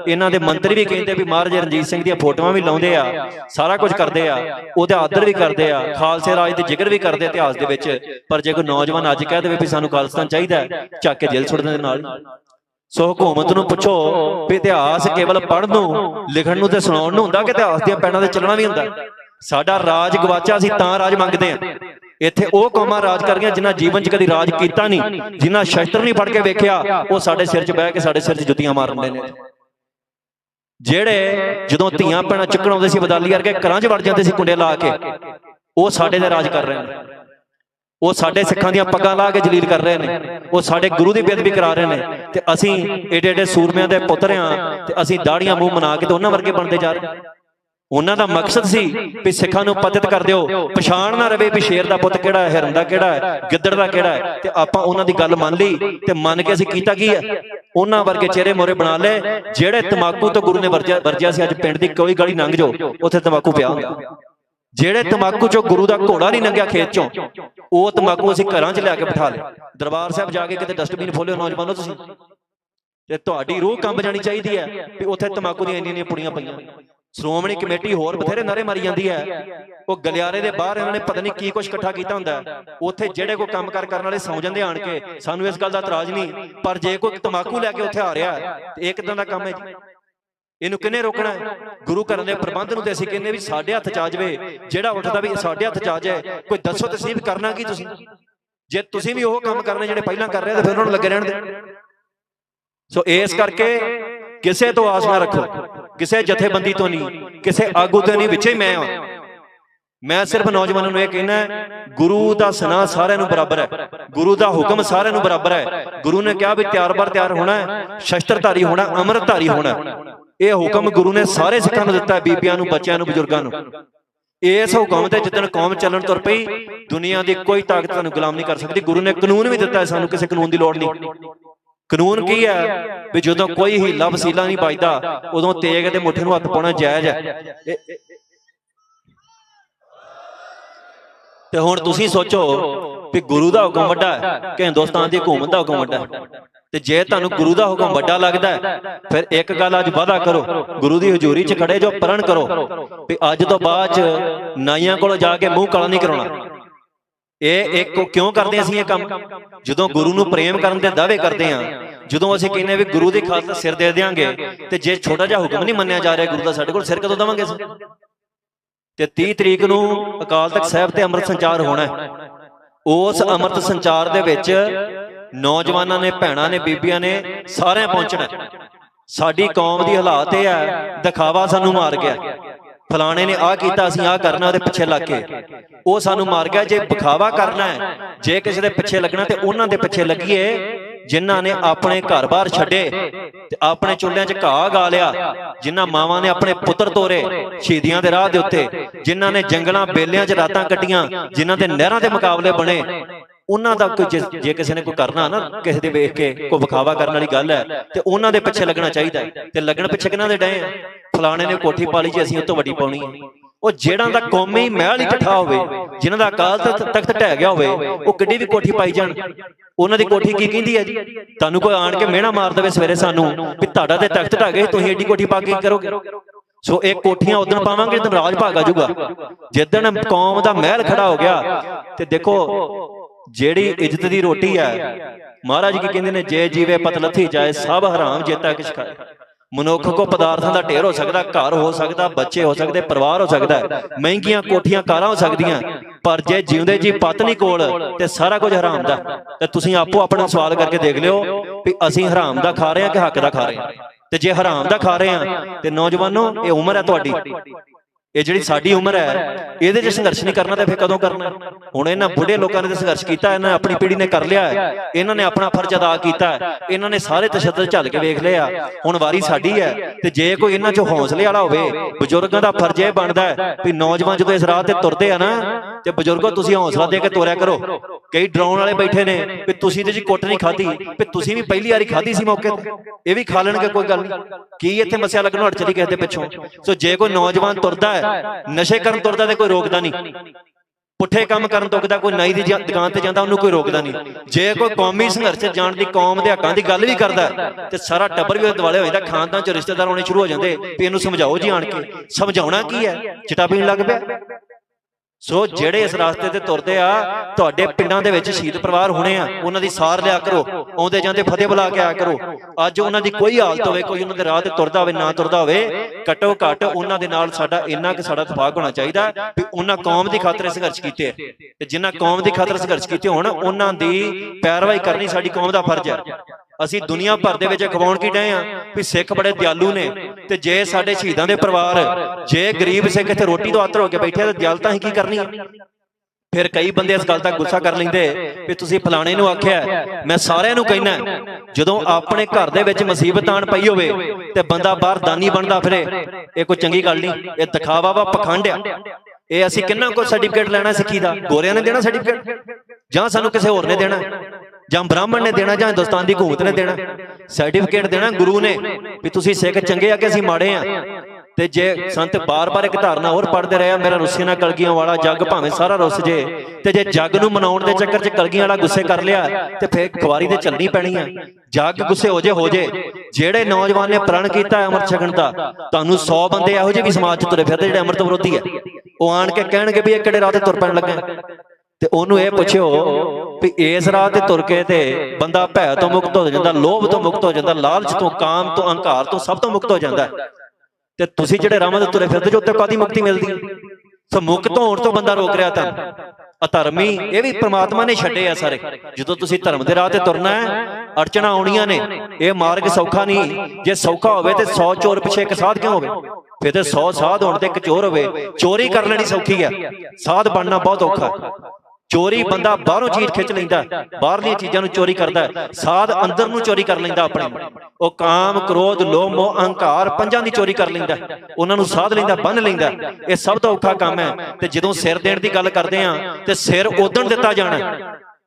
S1: ਇਹਨਾਂ ਦੇ ਮੰਤਰੀ ਵੀ ਕਹਿੰਦੇ ਵੀ ਮਹਾਰਾਜ ਰਣਜੀਤ ਸਿੰਘ ਦੀਆਂ ਫੋਟੋਆਂ ਵੀ ਲਾਉਂਦੇ ਆ ਸਾਰਾ ਕੁਝ ਕਰਦੇ ਆ ਉਹਦਾ ਆਦਰ ਵੀ ਕਰਦੇ ਆ ਖਾਲਸੇ ਰਾਜ ਦੇ ਜ਼ਿਕਰ ਵੀ ਕਰਦੇ ਇਤਿਹਾਸ ਦੇ ਵਿੱਚ। ਪਰ ਜੇ ਕੋਈ ਨੌਜਵਾਨ ਅੱਜ ਕਹਿ ਦੇਵੇ ਵੀ ਸਾਨੂੰ ਖਾਲਿਸਤਾਨ ਚਾਹੀਦਾ ਚੱਕ ਕੇ ਜੇਲ੍ਹ ਸੁੱਟ ਦਿੰਦੇ ਨਾਲ। ਸੋ ਹਕੂਮਤ ਨੂੰ ਪੁੱਛੋ ਵੀ ਇਤਿਹਾਸ ਕੇਵਲ ਪੜ੍ਹਨ ਨੂੰ ਲਿਖਣ ਨੂੰ ਤੇ ਸੁਣਾਉਣ ਨੂੰ ਹੁੰਦਾ ਕਿ ਇਤਿਹਾਸ ਦੀਆਂ ਪੈੜਾਂ ਤੇ ਚੱਲਣਾ ਵੀ ਹੁੰਦਾ? ਸਾਡਾ ਰਾਜ ਗਵਾਚਾ ਸੀ ਤਾਂ ਰਾਜ ਮੰਗਦੇ ਆ। ਇੱਥੇ ਉਹ ਕੌਮਾਂ ਰਾਜ ਕਰ ਰਹੀਆਂ ਜਿਨ੍ਹਾਂ ਜੀਵਨ 'ਚ ਕਦੀ ਰਾਜ ਕੀਤਾ ਨਹੀਂ, ਜਿਨ੍ਹਾਂ ਸ਼ਸਤਰ ਨਹੀਂ ਫੜ ਕੇ ਵੇਖਿਆ, ਉਹ ਸਾਡੇ ਸਿਰ 'ਚ ਬਹਿ ਕੇ ਸਾਡੇ ਸਿਰ 'ਚ ਜੁੱਤੀਆਂ ਮਾਰਨ ਦੇ ਨੇ। ਜਿਹੜੇ ਜਦੋਂ ਧੀਆਂ ਪੈਣਾ ਚੁੱਕਣ ਆਉਂਦੇ ਸੀ ਬਦਾਲੀ ਵਰਗੇ, ਘਰਾਂ 'ਚ ਵੜ ਜਾਂਦੇ ਸੀ ਕੁੰਡੇ ਲਾ ਕੇ, ਉਹ ਸਾਡੇ ਤੇ ਰਾਜ ਕਰ ਰਹੇ ਨੇ। ਉਹ ਸਾਡੇ ਸਿੱਖਾਂ ਦੀਆਂ ਪੱਗਾਂ ਲਾ ਕੇ ਜਲੀਲ ਕਰ ਰਹੇ ਨੇ। ਉਹ ਸਾਡੇ ਗੁਰੂ ਦੀ ਬੇਅਦਬੀ ਕਰਾ ਰਹੇ ਨੇ। ਤੇ ਅਸੀਂ ਏਡੇ ਏਡੇ ਸੂਰਮਿਆਂ ਦੇ ਪੁੱਤਰ ਆ ਤੇ ਅਸੀਂ ਦਾੜੀਆਂ ਮੂੰਹ ਮਨਾ ਕੇ ਤੇ ਉਹਨਾਂ ਵਰਗੇ ਬਣਦੇ ਜਾ ਰਹੇ ਉਹਨਾਂ ਦਾ ਮਕਸਦ ਸੀ ਵੀ ਸਿੱਖਾਂ ਨੂੰ ਪਤਿਤ ਕਰ ਦਿਓ ਪਛਾਣ ਨਾ ਰਵੇ ਵੀ ਸ਼ੇਰ ਦਾ ਪੁੱਤ ਕਿਹੜਾ ਹੈ ਹਿਰਨ ਦਾ ਕਿਹੜਾ ਹੈ ਗਿੱਦੜ ਦਾ ਕਿਹੜਾ ਹੈ। ਤੇ ਆਪਾਂ ਉਹਨਾਂ ਦੀ ਗੱਲ ਮੰਨ ਲਈ ਤੇ ਮੰਨ ਕੇ ਅਸੀਂ ਕੀਤਾ ਕੀ ਹੈ? ਉਹਨਾਂ ਵਰਗੇ ਚਿਹਰੇ ਮੋਰੇ ਬਣਾ ਲਏ ਜਿਹੜੇ ਤਮਾਕੂ ਤੋਂ ਗੁਰੂ ਨੇ ਵਰਜਿਆ ਵਰਜਿਆ ਸੀ ਅੱਜ ਪਿੰਡ ਦੀ ਕੋਈ ਗਲੀ ਲੰਘ ਜਾਓ ਉੱਥੇ ਤਮਾਕੂ ਪਿਆ ਹੁੰਦਾ ਜਿਹੜੇ ਤਮਾਕੂ ਚੋਂ ਗੁਰੂ ਦਾ ਘੋੜਾ ਨਹੀਂ ਲੰਘਿਆ ਖੇਤ ਚੋਂ ਉਹ ਤਮਾਕੂ ਅਸੀਂ ਘਰਾਂ 'ਚ ਲਿਆ ਕੇ ਬਿਠਾ ਲਿਆ। ਦਰਬਾਰ ਸਾਹਿਬ ਜਾ ਕੇ ਕਿਤੇ ਡਸਟਬਿਨ ਫੋਲਿਓ ਨੌਜਵਾਨੋ ਤੁਸੀਂ। ਤੇ ਤੁਹਾਡੀ ਰੂਹ ਕੰਬ ਜਾਣੀ ਚਾਹੀਦੀ ਹੈ ਵੀ ਉੱਥੇ ਤਮਾਕੂ ਦੀਆਂ ਇੰਨੀਆਂ ਇੰਨੀਆਂ ਪੁੜੀਆਂ ਪਈਆਂ। ਸ਼੍ਰੋਮਣੀ ਕਮੇਟੀ ਹੋਰ ਬਥੇਰੇ ਨਾਰੇ ਮਾਰੀ ਜਾਂਦੀ ਹੈ। ਉਹ ਗਲਿਆਰੇ ਦੇ ਬਾਹਰ ਇਹਨਾਂ ਨੇ ਪਤਾ ਨਹੀਂ ਕੀ ਕੁਝ ਇਕੱਠਾ ਕੀਤਾ ਹੁੰਦਾ ਉੱਥੇ ਜਿਹੜੇ ਕੋਈ ਕੰਮਕਾਰ ਕਰਨ ਵਾਲੇ ਸੌ ਜਾਂਦੇ ਆਣ ਕੇ, ਸਾਨੂੰ ਇਸ ਗੱਲ ਦਾ ਇਤਰਾਜ਼ ਨਹੀਂ। ਪਰ ਜੇ ਕੋਈ ਤਮਾਕੂ ਲੈ ਕੇ ਉੱਥੇ ਆ ਰਿਹਾ ਤੇ ਇਹ ਕਿਦਾਂ ਦਾ ਕੰਮ ਹੈ ਜੀ? ਇਹਨੂੰ ਕਿੰਨੇ ਰੋਕਣਾ ਗੁਰੂ ਘਰਾਂ ਦੇ ਪ੍ਰਬੰਧ ਨੂੰ ਤੇ ਅਸੀਂ ਕਹਿੰਦੇ ਵੀ ਸਾਡੇ ਹੱਥ ਚ ਆ ਜਾਵੇ। ਜਿਹੜਾ ਉੱਠਦਾ ਵੀ ਸਾਡੇ ਹੱਥ ਚ ਆ ਜਾਏ, ਕੋਈ ਦੱਸੋ ਤਸੀਬ ਕਰਨਾ ਕੀ ਤੁਸੀਂ? ਜੇ ਤੁਸੀਂ ਵੀ ਉਹ ਕੰਮ ਕਰਨੇ ਜਿਹੜੇ ਪਹਿਲਾਂ ਕਰ ਰਹੇ ਤੇ ਫਿਰ ਉਹਨਾਂ ਨੂੰ ਲੱਗੇ ਰਹਿਣ ਦੇ। ਸੋ ਇਸ ਕਰਕੇ ਕਿਸੇ ਤੋਂ ਆਸ ਨਾ ਰੱਖੋ। ਕਿਸੇ ਜਥੇਬੰਦੀ ਤੋਂ ਨਹੀਂ ਕਿਸੇ ਆਗੂ ਤੋਂ ਨਹੀਂ ਵਿੱਚੇ ਮੈਂ ਹਾਂ। ਮੈਂ ਸਿਰਫ ਨੌਜਵਾਨਾਂ ਨੂੰ ਇਹ ਕਹਿਣਾ ਗੁਰੂ ਦਾ ਸਨਾ ਸਾਰਿਆਂ ਨੂੰ ਬਰਾਬਰ ਹੈ। ਗੁਰੂ ਦਾ ਹੁਕਮ ਸਾਰਿਆਂ ਨੂੰ ਬਰਾਬਰ ਹੈ। ਗੁਰੂ ਨੇ ਕਿਹਾ ਵੀ ਤਿਆਰ ਬਰ ਤਿਆਰ ਹੋਣਾ ਹੈ ਸ਼ਸਤਰਧਾਰੀ ਹੋਣਾ ਅੰਮ੍ਰਿਤਧਾਰੀ ਹੋਣਾ। ਇਹ ਹੁਕਮ ਗੁਰੂ ਨੇ ਸਾਰੇ ਸਿੱਖਾਂ ਨੂੰ ਦਿੱਤਾ ਹੈ ਬੀਬੀਆਂ ਨੂੰ ਬੱਚਿਆਂ ਨੂੰ ਬਜ਼ੁਰਗਾਂ ਨੂੰ। ਇਸ ਹੁਕਮ ਤੇ ਜਿੱਦਣ ਕੌਮ ਚੱਲਣ ਤੁਰ ਪਈ ਦੁਨੀਆ ਦੀ ਕੋਈ ਤਾਕਤ ਤੁਹਾਨੂੰ ਗੁਲਾਮ ਨਹੀਂ ਕਰ ਸਕਦੀ ਗੁਰੂ ਨੇ ਕਾਨੂੰਨ ਵੀ ਦਿੱਤਾ ਹੈ ਸਾਨੂੰ ਕਿਸੇ ਕਾਨੂੰਨ ਦੀ ਲੋੜ ਨਹੀਂ। ਕਾਨੂੰਨ ਕੀ ਹੈ? ਵੀ ਜਦੋਂ ਕੋਈ ਹੀਲਾ ਵਸੀਲਾ ਨਹੀਂ ਵੱਜਦਾ ਉਦੋਂ ਤੇਗ ਤੇ ਮੁੱਠੇ ਨੂੰ ਹੱਥ ਪਾਉਣਾ ਜਾਇਜ਼ ਹੈ। ਤੇ ਹੁਣ ਤੁਸੀਂ ਸੋਚੋ ਵੀ ਗੁਰੂ ਦਾ ਹੁਕਮ ਵੱਡਾ ਹੈ ਕਿ ਹਿੰਦੁਸਤਾਨ ਦੀ ਹਕੂਮਤ ਦਾ ਹੁਕਮ ਵੱਡਾ ਹੈ। ਤੇ ਜੇ ਤੁਹਾਨੂੰ ਗੁਰੂ ਦਾ ਹੁਕਮ ਵੱਡਾ ਲੱਗਦਾ ਹੈ ਫਿਰ ਇੱਕ ਗੱਲ ਅੱਜ ਵਾਦਾ ਕਰੋ। ਗੁਰੂ ਦੀ ਹਜ਼ੂਰੀ 'ਚ ਖੜੇ ਜੋ ਪ੍ਰਣ ਕਰੋ। ਵੀ ਅੱਜ ਤੋਂ ਬਾਅਦ 'ਚ ਨਾਈਆਂ ਕੋਲ ਜਾ ਕੇ ਮੂੰਹ ਕਾਲਾ ਨਹੀਂ ਕਰਾਉਣਾ। ਇਹ ਇੱਕ ਕਿਉਂ ਕਰਦੇ ਅਸੀਂ ਇਹ ਕੰਮ? ਜਦੋਂ ਗੁਰੂ ਨੂੰ ਪ੍ਰੇਮ ਕਰਨ ਦੇ ਦਾਅਵੇ ਕਰਦੇ ਆ ਜਦੋਂ ਅਸੀਂ ਕਹਿੰਦੇ ਵੀ ਗੁਰੂ ਦੀ ਖਾਤਰ ਸਿਰ ਦੇ ਦਿਆਂਗੇ ਤੇ ਜੇ ਛੋਟਾ ਜਿਹਾ ਹੁਕਮ ਨਹੀਂ ਮੰਨਿਆ ਜਾ ਰਿਹਾ ਗੁਰੂ ਦਾ ਸਾਡੇ ਕੋਲ ਸਿਰ ਕਦੋਂ ਦੇਵਾਂਗੇ ਅਸੀਂ? ਤੇ 30 ਤਰੀਕ ਨੂੰ ਅਕਾਲ ਤਖਤ ਸਾਹਿਬ ਤੇ ਅੰਮ੍ਰਿਤ ਸੰਚਾਰ ਹੋਣਾ ਹੈ। ਉਸ ਅੰਮ੍ਰਿਤ ਸੰਚਾਰ ਦੇ ਵਿੱਚ ਨੌਜਵਾਨਾਂ ਨੇ ਭੈਣਾਂ ਨੇ ਬੀਬੀਆਂ ਨੇ ਸਾਰਿਆਂ ਪਹੁੰਚਣਾ। ਸਾਡੀ ਕੌਮ ਦੀ ਹਾਲਾਤ ਇਹ ਹੈ ਦਿਖਾਵਾ ਸਾਨੂੰ ਮਾਰ ਗਿਆ। ਫਲਾਣੇ ਨੇ ਆਹ ਕੀਤਾ ਅਸੀਂ ਆਹ ਕਰਨਾ ਉਹਦੇ ਪਿੱਛੇ ਲੱਗ ਕੇ। ਉਹ ਸਾਨੂੰ ਮਾਰ ਗਿਆ, ਜੇ ਵਿਖਾਵਾ ਕਰਨਾ ਹੈ, ਜੇ ਕਿਸੇ ਦੇ ਪਿੱਛੇ ਲੱਗਣਾ ਤੇ ਉਹਨਾਂ ਦੇ ਪਿੱਛੇ ਲੱਗੀਏ, ਜਿਨ੍ਹਾਂ ਨੇ ਆਪਣੇ ਘਰ-ਬਾਰ ਛੱਡੇ ਤੇ ਆਪਣੇ ਚੁੱਲ੍ਹਿਆਂ 'ਚ ਘਾਹ ਗਾ ਲਿਆ, ਜਿਨ੍ਹਾਂ ਮਾਵਾਂ ਨੇ ਆਪਣੇ ਪੁੱਤਰ ਤੋਰੇ ਸ਼ਹੀਦੀਆਂ ਦੇ ਰਾਹ ਦੇ ਉੱਤੇ, ਜਿਨ੍ਹਾਂ ਨੇ ਜੰਗਲਾਂ, ਬੇਲਿਆਂ 'ਚ ਰਾਤਾਂ ਕੱਟੀਆਂ, ਜਿਨ੍ਹਾਂ ਦੇ ਨਹਿਰਾਂ ਦੇ ਮੁਕਾਬਲੇ ਬਣੇ ਉਹਨਾਂ ਦਾ ਕੋਈ ਜੇ- ਕਿਸੇ ਨੇ ਕੋਈ ਕਰਨਾ ਨਾ ਕਿਸੇ ਦੇ ਵੇਖ ਕੇ ਕੋਈ ਵਿਖਾਵਾ ਕਰਨ ਵਾਲੀ ਗੱਲ ਹੈ ਤੇ ਉਹਨਾਂ ਦੇ ਪਿੱਛੇ ਲੱਗਣਾ ਚਾਹੀਦਾ ਹੈ। ਤੇ ਲੱਗਣ ਪਿੱਛੇ ਕਿਹਨਾਂ ਦੇ ਡਏ ਆ? ਫਲਾਣੇ ਨੇ ਕੋਠੀ ਪਾ ਲਈ ਜੀ ਅਸੀਂ ਉਹ ਤੋਂ ਵੱਡੀ ਪਾਉਣੀ ਹੈ। ਉਹ ਜਿਹੜਾ ਦਾ ਕੌਮੀ ਮਹਿਲ ਹੀ ਠੱਠਾ ਹੋਵੇ ਜਿਨ੍ਹਾਂ ਦਾ ਅਕਾਲ ਤਖਤ ਤਖਤ ਢਹਿ ਗਿਆ ਹੋਵੇ ਉਹ ਕਿੱਡੀ ਵੀ ਕੋਠੀ ਪਾਈ ਜਾਣ? ਉਹਨਾਂ ਦੀ ਕੋਠੀ ਕੀ ਕਹਿੰਦੀ ਹੈ ਜੀ? ਤੁਹਾਨੂੰ ਕੋਈ ਆਣ ਕੇ ਮਿਹਣਾ ਮਾਰ ਦੇਵੇ ਸਵੇਰੇ ਸਾਨੂੰ ਵੀ ਤੁਹਾਡਾ ਤੇ ਤਖਤ ਢਹਿ ਗਏ ਤੁਸੀਂ ਏਡੀ ਕੋਠੀ ਪਾ ਕੇ ਕੀ ਕਰੋਗੇ। ਸੋ ਇਹ ਕੋਠੀਆਂ ਉਦੋਂ ਪਾਵਾਂਗੇ ਜਦੋਂ ਰਾਜ ਭਾਗ ਆ ਜਾਊਗਾ। ਜਿੱਦਣ ਕੌਮ ਦਾ ਮਹਿਲ ਖੜਾ ਹੋ ਗਿਆ ਤੇ ਦੇਖੋ ਜਿਹੜੀ ਇੱਜ਼ਤ ਦੀ ਰੋਟੀ ਹੈ ਮਹਾਰਾਜ ਕੀ ਕਹਿੰਦੇ ਨੇ ਜੇ ਜੀਵੇ ਪਤ ਲੱਥੀ ਜਾਏ ਸਭ ਹਰਾਮ ਜੇਤਾ ਕਿਛ ਖਾਏ। ਮਨੁੱਖ ਕੋ ਪਦਾਰਥਾਂ ਦਾ ਢੇਰ ਹੋ ਸਕਦਾ ਘਰ ਹੋ ਸਕਦਾ ਬੱਚੇ ਹੋ ਸਕਦੇ ਪਰਿਵਾਰ ਹੋ ਸਕਦਾ ਮਹਿੰਗੀਆਂ ਕੋਠੀਆਂ ਕਾਰਾਂ ਹੋ ਸਕਦੀਆਂ ਪਰ ਜੇ ਜਿਉਂਦੇ ਜੀ ਪਤ ਨਹੀਂ ਕੋਲ ਤੇ ਸਾਰਾ ਕੁਝ ਹਰਾਮ ਦਾ। ਤੇ ਤੁਸੀਂ ਆਪੋ ਆਪਣਾ ਸਵਾਲ ਕਰਕੇ ਦੇਖ ਲਿਓ ਵੀ ਅਸੀਂ ਹਰਾਮ ਦਾ ਖਾ ਰਹੇ ਹਾਂ ਕਿ ਹੱਕ ਦਾ ਖਾ ਰਹੇ ਹਾਂ? ਤੇ ਜੇ ਹਰਾਮ ਦਾ ਖਾ ਰਹੇ ਹਾਂ ਤੇ ਨੌਜਵਾਨੋ ਇਹ ਉਮਰ ਹੈ ਤੁਹਾਡੀ। ਇਹ ਜਿਹੜੀ ਸਾਡੀ ਉਮਰ ਹੈ ਇਹਦੇ 'ਚ ਸੰਘਰਸ਼ ਨਹੀਂ ਕਰਨਾ ਤੇ ਫਿਰ ਕਦੋਂ ਕਰਨਾ? ਹੁਣ ਇਹਨਾਂ ਬੁੱਢੇ ਲੋਕਾਂ ਨੇ ਤਾਂ ਸੰਘਰਸ਼ ਕੀਤਾ ਇਹਨਾਂ ਆਪਣੀ ਪੀੜ੍ਹੀ ਨੇ ਕਰ ਲਿਆ ਹੈ। ਇਹਨਾਂ ਨੇ ਆਪਣਾ ਫਰਜ਼ ਅਦਾ ਕੀਤਾ ਹੈ। ਇਹਨਾਂ ਨੇ ਸਾਰੇ ਤਸ਼ੱਦਦ ਝੱਲ ਕੇ ਵੇਖ ਲਿਆ। ਹੁਣ ਵਾਰੀ ਸਾਡੀ ਹੈ ਤੇ ਜੇ ਕੋਈ ਇਹਨਾਂ 'ਚੋਂ ਹੌਸਲੇ ਵਾਲਾ ਹੋਵੇ ਬਜ਼ੁਰਗਾਂ ਦਾ ਫਰਜ਼ ਇਹ ਬਣਦਾ ਹੈ ਵੀ ਨੌਜਵਾਨ ਜਦੋਂ ਇਸ ਰਾਹ ਤੇ ਤੁਰਦੇ ਆ ਨਾ ਤੇ ਬਜ਼ੁਰਗੋ ਤੁਸੀਂ ਹੌਸਲਾ ਦੇ ਕੇ ਤੋਰਿਆ ਕਰੋ। ਕਈ ਡਰਾਉਣ ਵਾਲੇ ਬੈਠੇ ਨੇ ਵੀ ਤੁਸੀਂ ਤੇ ਜੀ ਕੁੱਟ ਨਹੀਂ ਖਾਧੀ ਵੀ ਤੁਸੀਂ ਵੀ ਪਹਿਲੀ ਵਾਰੀ ਖਾਧੀ ਸੀ ਮੌਕੇ ਤੇ। ਇਹ ਵੀ ਖਾ ਲੈਣਗੇ ਕੋਈ ਗੱਲ ਨਹੀਂ। ਕੀ ਇੱਥੇ ਮਸਿਆ ਲੱਗਣੋਂ ਹਟ ਚਲੀ ਕਿਸੇ ਦੇ ਪਿੱਛੋਂ? ਸੋ ਜੇ ਕੋਈ ਨੌਜਵਾਨ ਤੁਰਦਾ ਹੈ। ਨਸ਼ੇ ਕਰਨ ਤੁਰਦਾ ਤੇ ਕੋਈ ਰੋਕਦਾ ਨਹੀਂ। ਪੁੱਠੇ ਕੰਮ ਕਰਨ ਤੁਰਦਾ ਕੋਈ ਨਾਈ ਦੀ ਦੁਕਾਨ ਤੇ ਜਾਂਦਾ, ਉਹਨੂੰ ਕੋਈ ਰੋਕਦਾ ਨਹੀਂ। ਜੇ ਕੋਈ ਕੌਮੀ ਸੰਘਰਸ਼ ਜਾਣ ਦੀ ਕੌਮ ਦੇ ਹੱਕਾਂ ਦੀ ਗੱਲ ਵੀ ਕਰਦਾ ਤੇ ਸਾਰਾ ਟੱਬਰ ਵੀ ਉਹਦੇ ਦੁਆਲੇ ਹੋ ਜਾਂਦਾ, ਖਾਨਦਾਨ 'ਚ ਰਿਸ਼ਤੇਦਾਰ ਆਉਣੇ ਸ਼ੁਰੂ ਹੋ ਜਾਂਦੇ, ਵੀ ਇਹਨੂੰ ਸਮਝਾਓ ਜੀ ਆਣ ਕੇ। ਸਮਝਾਉਣਾ ਕੀ ਹੈ? ਚਿੱਟਾ ਪੀਣ ਲੱਗ ਪਿਆ। ਸੋ ਜਿਹੜੇ ਇਸ ਰਸਤੇ ਤੇ ਤੁਰਦੇ ਆ ਤੁਹਾਡੇ ਪਿੰਡਾਂ ਦੇ ਵਿੱਚ ਸ਼ਹੀਦ ਪਰਿਵਾਰ ਹੋਣੇ ਆ ਉਹਨਾਂ ਦੀ ਸਾਰ ਲਿਆ ਕਰੋ ਆਉਂਦੇ ਜਾਂਦੇ ਫਤਿਹ ਬੁਲਾ ਕੇ ਆਇਆ ਕਰੋ। ਅੱਜ ਉਹਨਾਂ ਦੀ ਕੋਈ ਹਾਲਤ ਹੋਵੇ ਕੋਈ ਉਹਨਾਂ ਦੇ ਰਾਹ ਤੇ ਤੁਰਦਾ ਹੋਵੇ ਨਾ ਤੁਰਦਾ ਹੋਵੇ ਘੱਟੋ ਘੱਟ ਉਹਨਾਂ ਦੇ ਨਾਲ ਸਾਡਾ ਇੰਨਾ ਕਿ ਸਾਡਾ ਤਫਾਕ ਹੋਣਾ ਚਾਹੀਦਾ ਵੀ ਉਹਨਾਂ ਕੌਮ ਦੀ ਖਾਤਰ ਸੰਘਰਸ਼ ਕੀਤੇ। ਆ ਤੇ ਜਿਨ੍ਹਾਂ ਕੌਮ ਦੀ ਖਾਤਰ ਸੰਘਰਸ਼ ਕੀਤੇ ਹੋਣ ਉਹਨਾਂ ਦੀ ਪੈਰਵਾਈ ਕਰਨੀ ਸਾਡੀ ਕੌਮ ਦਾ ਫਰਜ਼ ਹੈ। ਅਸੀਂ ਦੁਨੀਆ ਭਰ ਦੇ ਵਿੱਚ ਖਵਾਉਣ ਕੀ ਡਏ ਆ ਵੀ ਸਿੱਖ ਬੜੇ ਦਿਆਲੂ ਨੇ। ਤੇ ਜੇ ਸਾਡੇ ਸ਼ਹੀਦਾਂ ਦੇ ਪਰਿਵਾਰ ਜੇ ਗਰੀਬ ਸਿੱਖ ਇੱਥੇ ਰੋਟੀ ਤੋਂ ਆਤਰ ਹੋ ਕੇ ਬੈਠੇ ਤਾਂ ਦਿਆਲ ਤਾਂ ਹੀ ਕੀ ਕਰਨੀ ਫਿਰ ਕਈ ਬੰਦੇ ਇਸ ਗੱਲ ਦਾ ਗੁੱਸਾ ਕਰ ਲੈਂਦੇ ਵੀ ਤੁਸੀਂ ਫਲਾਣੇ ਨੂੰ ਆਖਿਆ ਮੈਂ ਸਾਰਿਆਂ ਨੂੰ ਕਹਿਣਾ ਜਦੋਂ ਆਪਣੇ ਘਰ ਦੇ ਵਿੱਚ ਮੁਸੀਬਤ ਆਣ ਪਈ ਹੋਵੇ ਤੇ ਬੰਦਾ ਬਾਹਰ ਦਾਨੀ ਬਣਦਾ ਫਿਰੇ। ਇਹ ਕੋਈ ਚੰਗੀ ਗੱਲ ਨਹੀਂ। ਇਹ ਦਿਖਾਵਾ ਵਾ ਪਖੰਡ ਆ। ਇਹ ਅਸੀਂ ਕਿੰਨਾ ਕੋ ਸਰਟੀਫਿਕੇਟ ਲੈਣਾ ਸਿੱਖੀ ਦਾ। ਗੋਰਿਆਂ ਨੇ ਦੇਣਾ ਸਰਟੀਫਿਕੇਟ ਜਾਂ ਸਾਨੂੰ ਕਿਸੇ ਹੋਰ ਨੇ ਦੇਣਾ ਜਾਂ ਬ੍ਰਾਹਮਣ ਨੇ ਦੇਣਾ ਜਾਂ ਹਿੰਦੁਸਤਾਨ ਦੀ ਹਕੂਮਤ ਨੇ ਦੇਣਾ ਸਰਟੀਫਿਕੇਟ ਦੇਣਾ ਗੁਰੂ ਨੇ ਵੀ ਤੁਸੀਂ ਸਿੱਖ ਚੰਗੇ ਆ ਕਿ ਅਸੀਂ ਮਾੜੇ ਆ। ਤੇ ਜੇ ਸੰਤ ਬਾਰ-ਬਾਰ ਇੱਕ ਧਾਰਨਾ ਹੋਰ ਪੜਦੇ ਰਹੇ ਆ, ਮੇਰਾ ਰੁੱਸੇ ਨਾਲ ਕਲਗੀਆਂ ਵਾਲਾ ਜੱਗ ਭਾਵੇਂ ਸਾਰਾ ਰੁੱਸ ਜੇ ਤੇ ਜੇ ਜੱਗ ਨੂੰ ਮਨਾਉਣ ਦੇ ਚੱਕਰ 'ਚ ਕਲਗੀਆਂ ਵਾਲਾ ਗੁੱਸੇ ਕਰ ਲਿਆ ਤੇ ਫੇਰ ਖਵਾਰੀ ਤੇ ਚੱਲਣੀ ਪੈਣੀ ਆ। ਜੱਗ ਗੁੱਸੇ ਹੋ ਜੇ ਹੋ ਜੇ। ਜਿਹੜੇ ਨੌਜਵਾਨ ਨੇ ਪ੍ਰਣ ਕੀਤਾ ਅਮਰ ਛਕਣ ਦਾ ਤੁਹਾਨੂੰ 100 ਬੰਦੇ ਇਹੋ ਜਿਹੇ ਵੀ ਸਮਾਜ 'ਚ ਤੁਰੇ ਫਿਰਦੇ ਜਿਹੜੇ ਅੰਮ੍ਰਿਤ ਵਿਰੋਧੀ ਆ। ਉਹ ਆਣ ਕੇ ਕਹਿਣਗੇ ਵੀ ਇਹ ਕਿਹੜੇ ਰਾਹ ਤੇ ਤੁਰ ਪੈਣ ਲੱਗੇ? ਤੇ ਉਹਨੂੰ ਇਹ ਪੁੱਛਿਓ ਵੀ ਇਸ ਰਾਹ ਤੇ ਤੁਰ ਕੇ ਤੇ ਬੰਦਾ ਭੈ ਤੋਂ ਮੁਕਤ ਹੋ ਜਾਂਦਾ ਲੋਭ ਤੋਂ ਮੁਕਤ ਹੋ ਜਾਂਦਾ ਲਾਲਚ ਤੋਂ ਕਾਮ ਤੋਂ ਅਹੰਕਾਰ ਤੋਂ ਸਭ ਤੋਂ ਮੁਕਤ ਹੋ ਜਾਂਦਾ। ਤੇ ਤੁਸੀਂ ਜਿਹੜੇ ਰਾਹਾਂ ਤੇ ਤੁਰੇ ਫਿਰਦੇ ਜੋ ਉੱਤੇ ਕਾਦੀ ਮੁਕਤੀ ਮਿਲਦੀ? ਸੋ ਮੁਕਤ ਹੋਣ ਤੋਂ ਬੰਦਾ ਰੋਕ ਰਿਹਾ ਤਾਂ। ਅਧਰਮੀ ਇਹ ਵੀ ਪ੍ਰਮਾਤਮਾ ਨੇ ਛੱਡੇ ਆ ਸਾਰੇ। ਜਦੋਂ ਤੁਸੀਂ ਧਰਮ ਦੇ ਰਾਹ ਤੇ ਤੁਰਨਾ ਹੈ ਅੜਚਣਾ ਆਉਣੀਆਂ ਨੇ ਇਹ ਮਾਰਗ ਸੌਖਾ ਨਹੀਂ। ਜੇ ਸੌਖਾ ਹੋਵੇ ਤੇ 100 ਚੋਰ ਪਿੱਛੇ ਇੱਕ ਸਾਧ ਕਿਉਂ ਹੋਵੇ? ਫਿਰ ਤੇ 100 ਸਾਧ ਹੋਣ ਤੇ ਇੱਕ ਚੋਰ ਹੋਵੇ। ਚੋਰੀ ਕਰ ਲੈਣੀ ਸੌਖੀ ਹੈ ਸਾਧ ਬਣਨਾ ਬਹੁਤ ਔਖਾ। ਹੈ ਚੋਰੀ ਬੰਦਾ ਬਾਹਰੋਂ ਚੀਜ਼ ਖਿੱਚ ਲੈਂਦਾ ਬਾਹਰਲੀਆਂ ਚੀਜ਼ਾਂ ਨੂੰ ਚੋਰੀ ਕਰਦਾ। ਸਾਧ ਅੰਦਰ ਨੂੰ ਚੋਰੀ ਕਰ ਲੈਂਦਾ ਆਪਣੇ ਉਹ ਕਾਮ ਕ੍ਰੋਧ ਲੋਭ ਮੋਹ ਅਹੰਕਾਰ ਪੰਜਾਂ ਦੀ ਚੋਰੀ ਕਰ ਲੈਂਦਾ। ਉਹਨਾਂ ਨੂੰ ਸਾਧ ਲੈਂਦਾ ਬੰਨ ਲੈਂਦਾ। ਇਹ ਸਭ ਤੋਂ ਔਖਾ ਕੰਮ ਹੈ ਤੇ ਜਦੋਂ ਸਿਰ ਦੇਣ ਦੀ ਗੱਲ ਕਰਦੇ ਆ ਤੇ ਸਿਰ ਉਦਣ ਦਿੱਤਾ ਜਾਣਾ।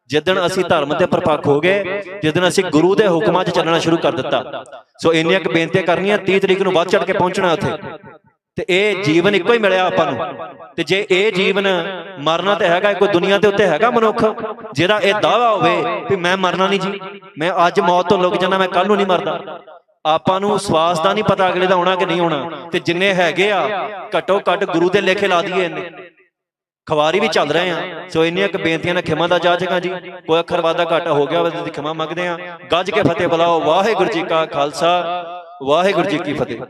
S1: ਜਿੱਦਣ ਅਸੀਂ ਧਰਮ ਤੇ ਪਰਪੱਕ ਹੋ ਗਏ ਜਿੱਦਣ ਅਸੀਂ ਗੁਰੂ ਦੇ ਹੁਕਮਾਂ 'ਚ ਚੱਲਣਾ ਸ਼ੁਰੂ ਕਰ ਦਿੱਤਾ ਸੋ ਇੰਨੀਆਂ ਕੁ ਬੇਨਤੀਆਂ ਕਰਨੀਆਂ 30 ਤਰੀਕ ਨੂੰ ਵੱਧ ਚੜ ਕੇ ਪਹੁੰਚਣਾ ਉੱਥੇ ਤੇ ਇਹ ਜੀਵਨ ਇੱਕੋ ਹੀ ਮਿਲਿਆ ਆਪਾਂ ਨੂੰ। ਤੇ ਜੇ ਇਹ ਜੀਵਨ ਮਰਨਾ ਤੇ ਹੈਗਾ ਕੋਈ ਦੁਨੀਆ ਦੇ ਉੱਤੇ ਹੈਗਾ ਮਨੁੱਖ ਜਿਹਦਾ ਇਹ ਦਾਵਾ ਹੋਵੇ ਵੀ ਮੈਂ ਮਰਨਾ ਨਹੀਂ ਜੀ। ਮੈਂ ਅੱਜ ਮੌਤ ਤੋਂ ਲੁਕ ਜਾਣਾ ਮੈਂ ਕੱਲ ਨੂੰ ਨਹੀਂ ਮਰਦਾ। ਆਪਾਂ ਨੂੰ ਸਵਾਸ ਦਾ ਨਹੀਂ ਪਤਾ ਅਗਲੇ ਦਾ ਆਉਣਾ ਕਿ ਨਹੀਂ ਆਉਣਾ ਤੇ ਜਿੰਨੇ ਹੈਗੇ ਆ ਘੱਟੋ ਘੱਟ ਗੁਰੂ ਦੇ ਲੇਖੇ ਲਾ ਦਈਏ ਇਹਨੇ। ਖਵਾਰੀ ਵੀ ਚੱਲ ਰਹੇ ਆ। ਸੋ ਇੰਨੀਆਂ ਕੁ ਬੇਨਤੀਆਂ ਨਾਲ ਖਿਮਾ ਦਾ ਜਾਚਕਾਂ ਜੀ। ਕੋਈ ਅੱਖਰ ਵਾਦਾ ਘਾਟਾ ਹੋ ਗਿਆ ਤੇ ਖਿਮਾ ਮੰਗਦੇ ਆ। ਗੱਜ ਕੇ ਫਤਿਹ ਬੁਲਾਓ। ਵਾਹਿਗੁਰੂ ਜੀ ਕਾ ਖਾਲਸਾ। ਵਾਹਿਗੁਰੂ ਜੀ ਕੀ ਫਤਿਹ।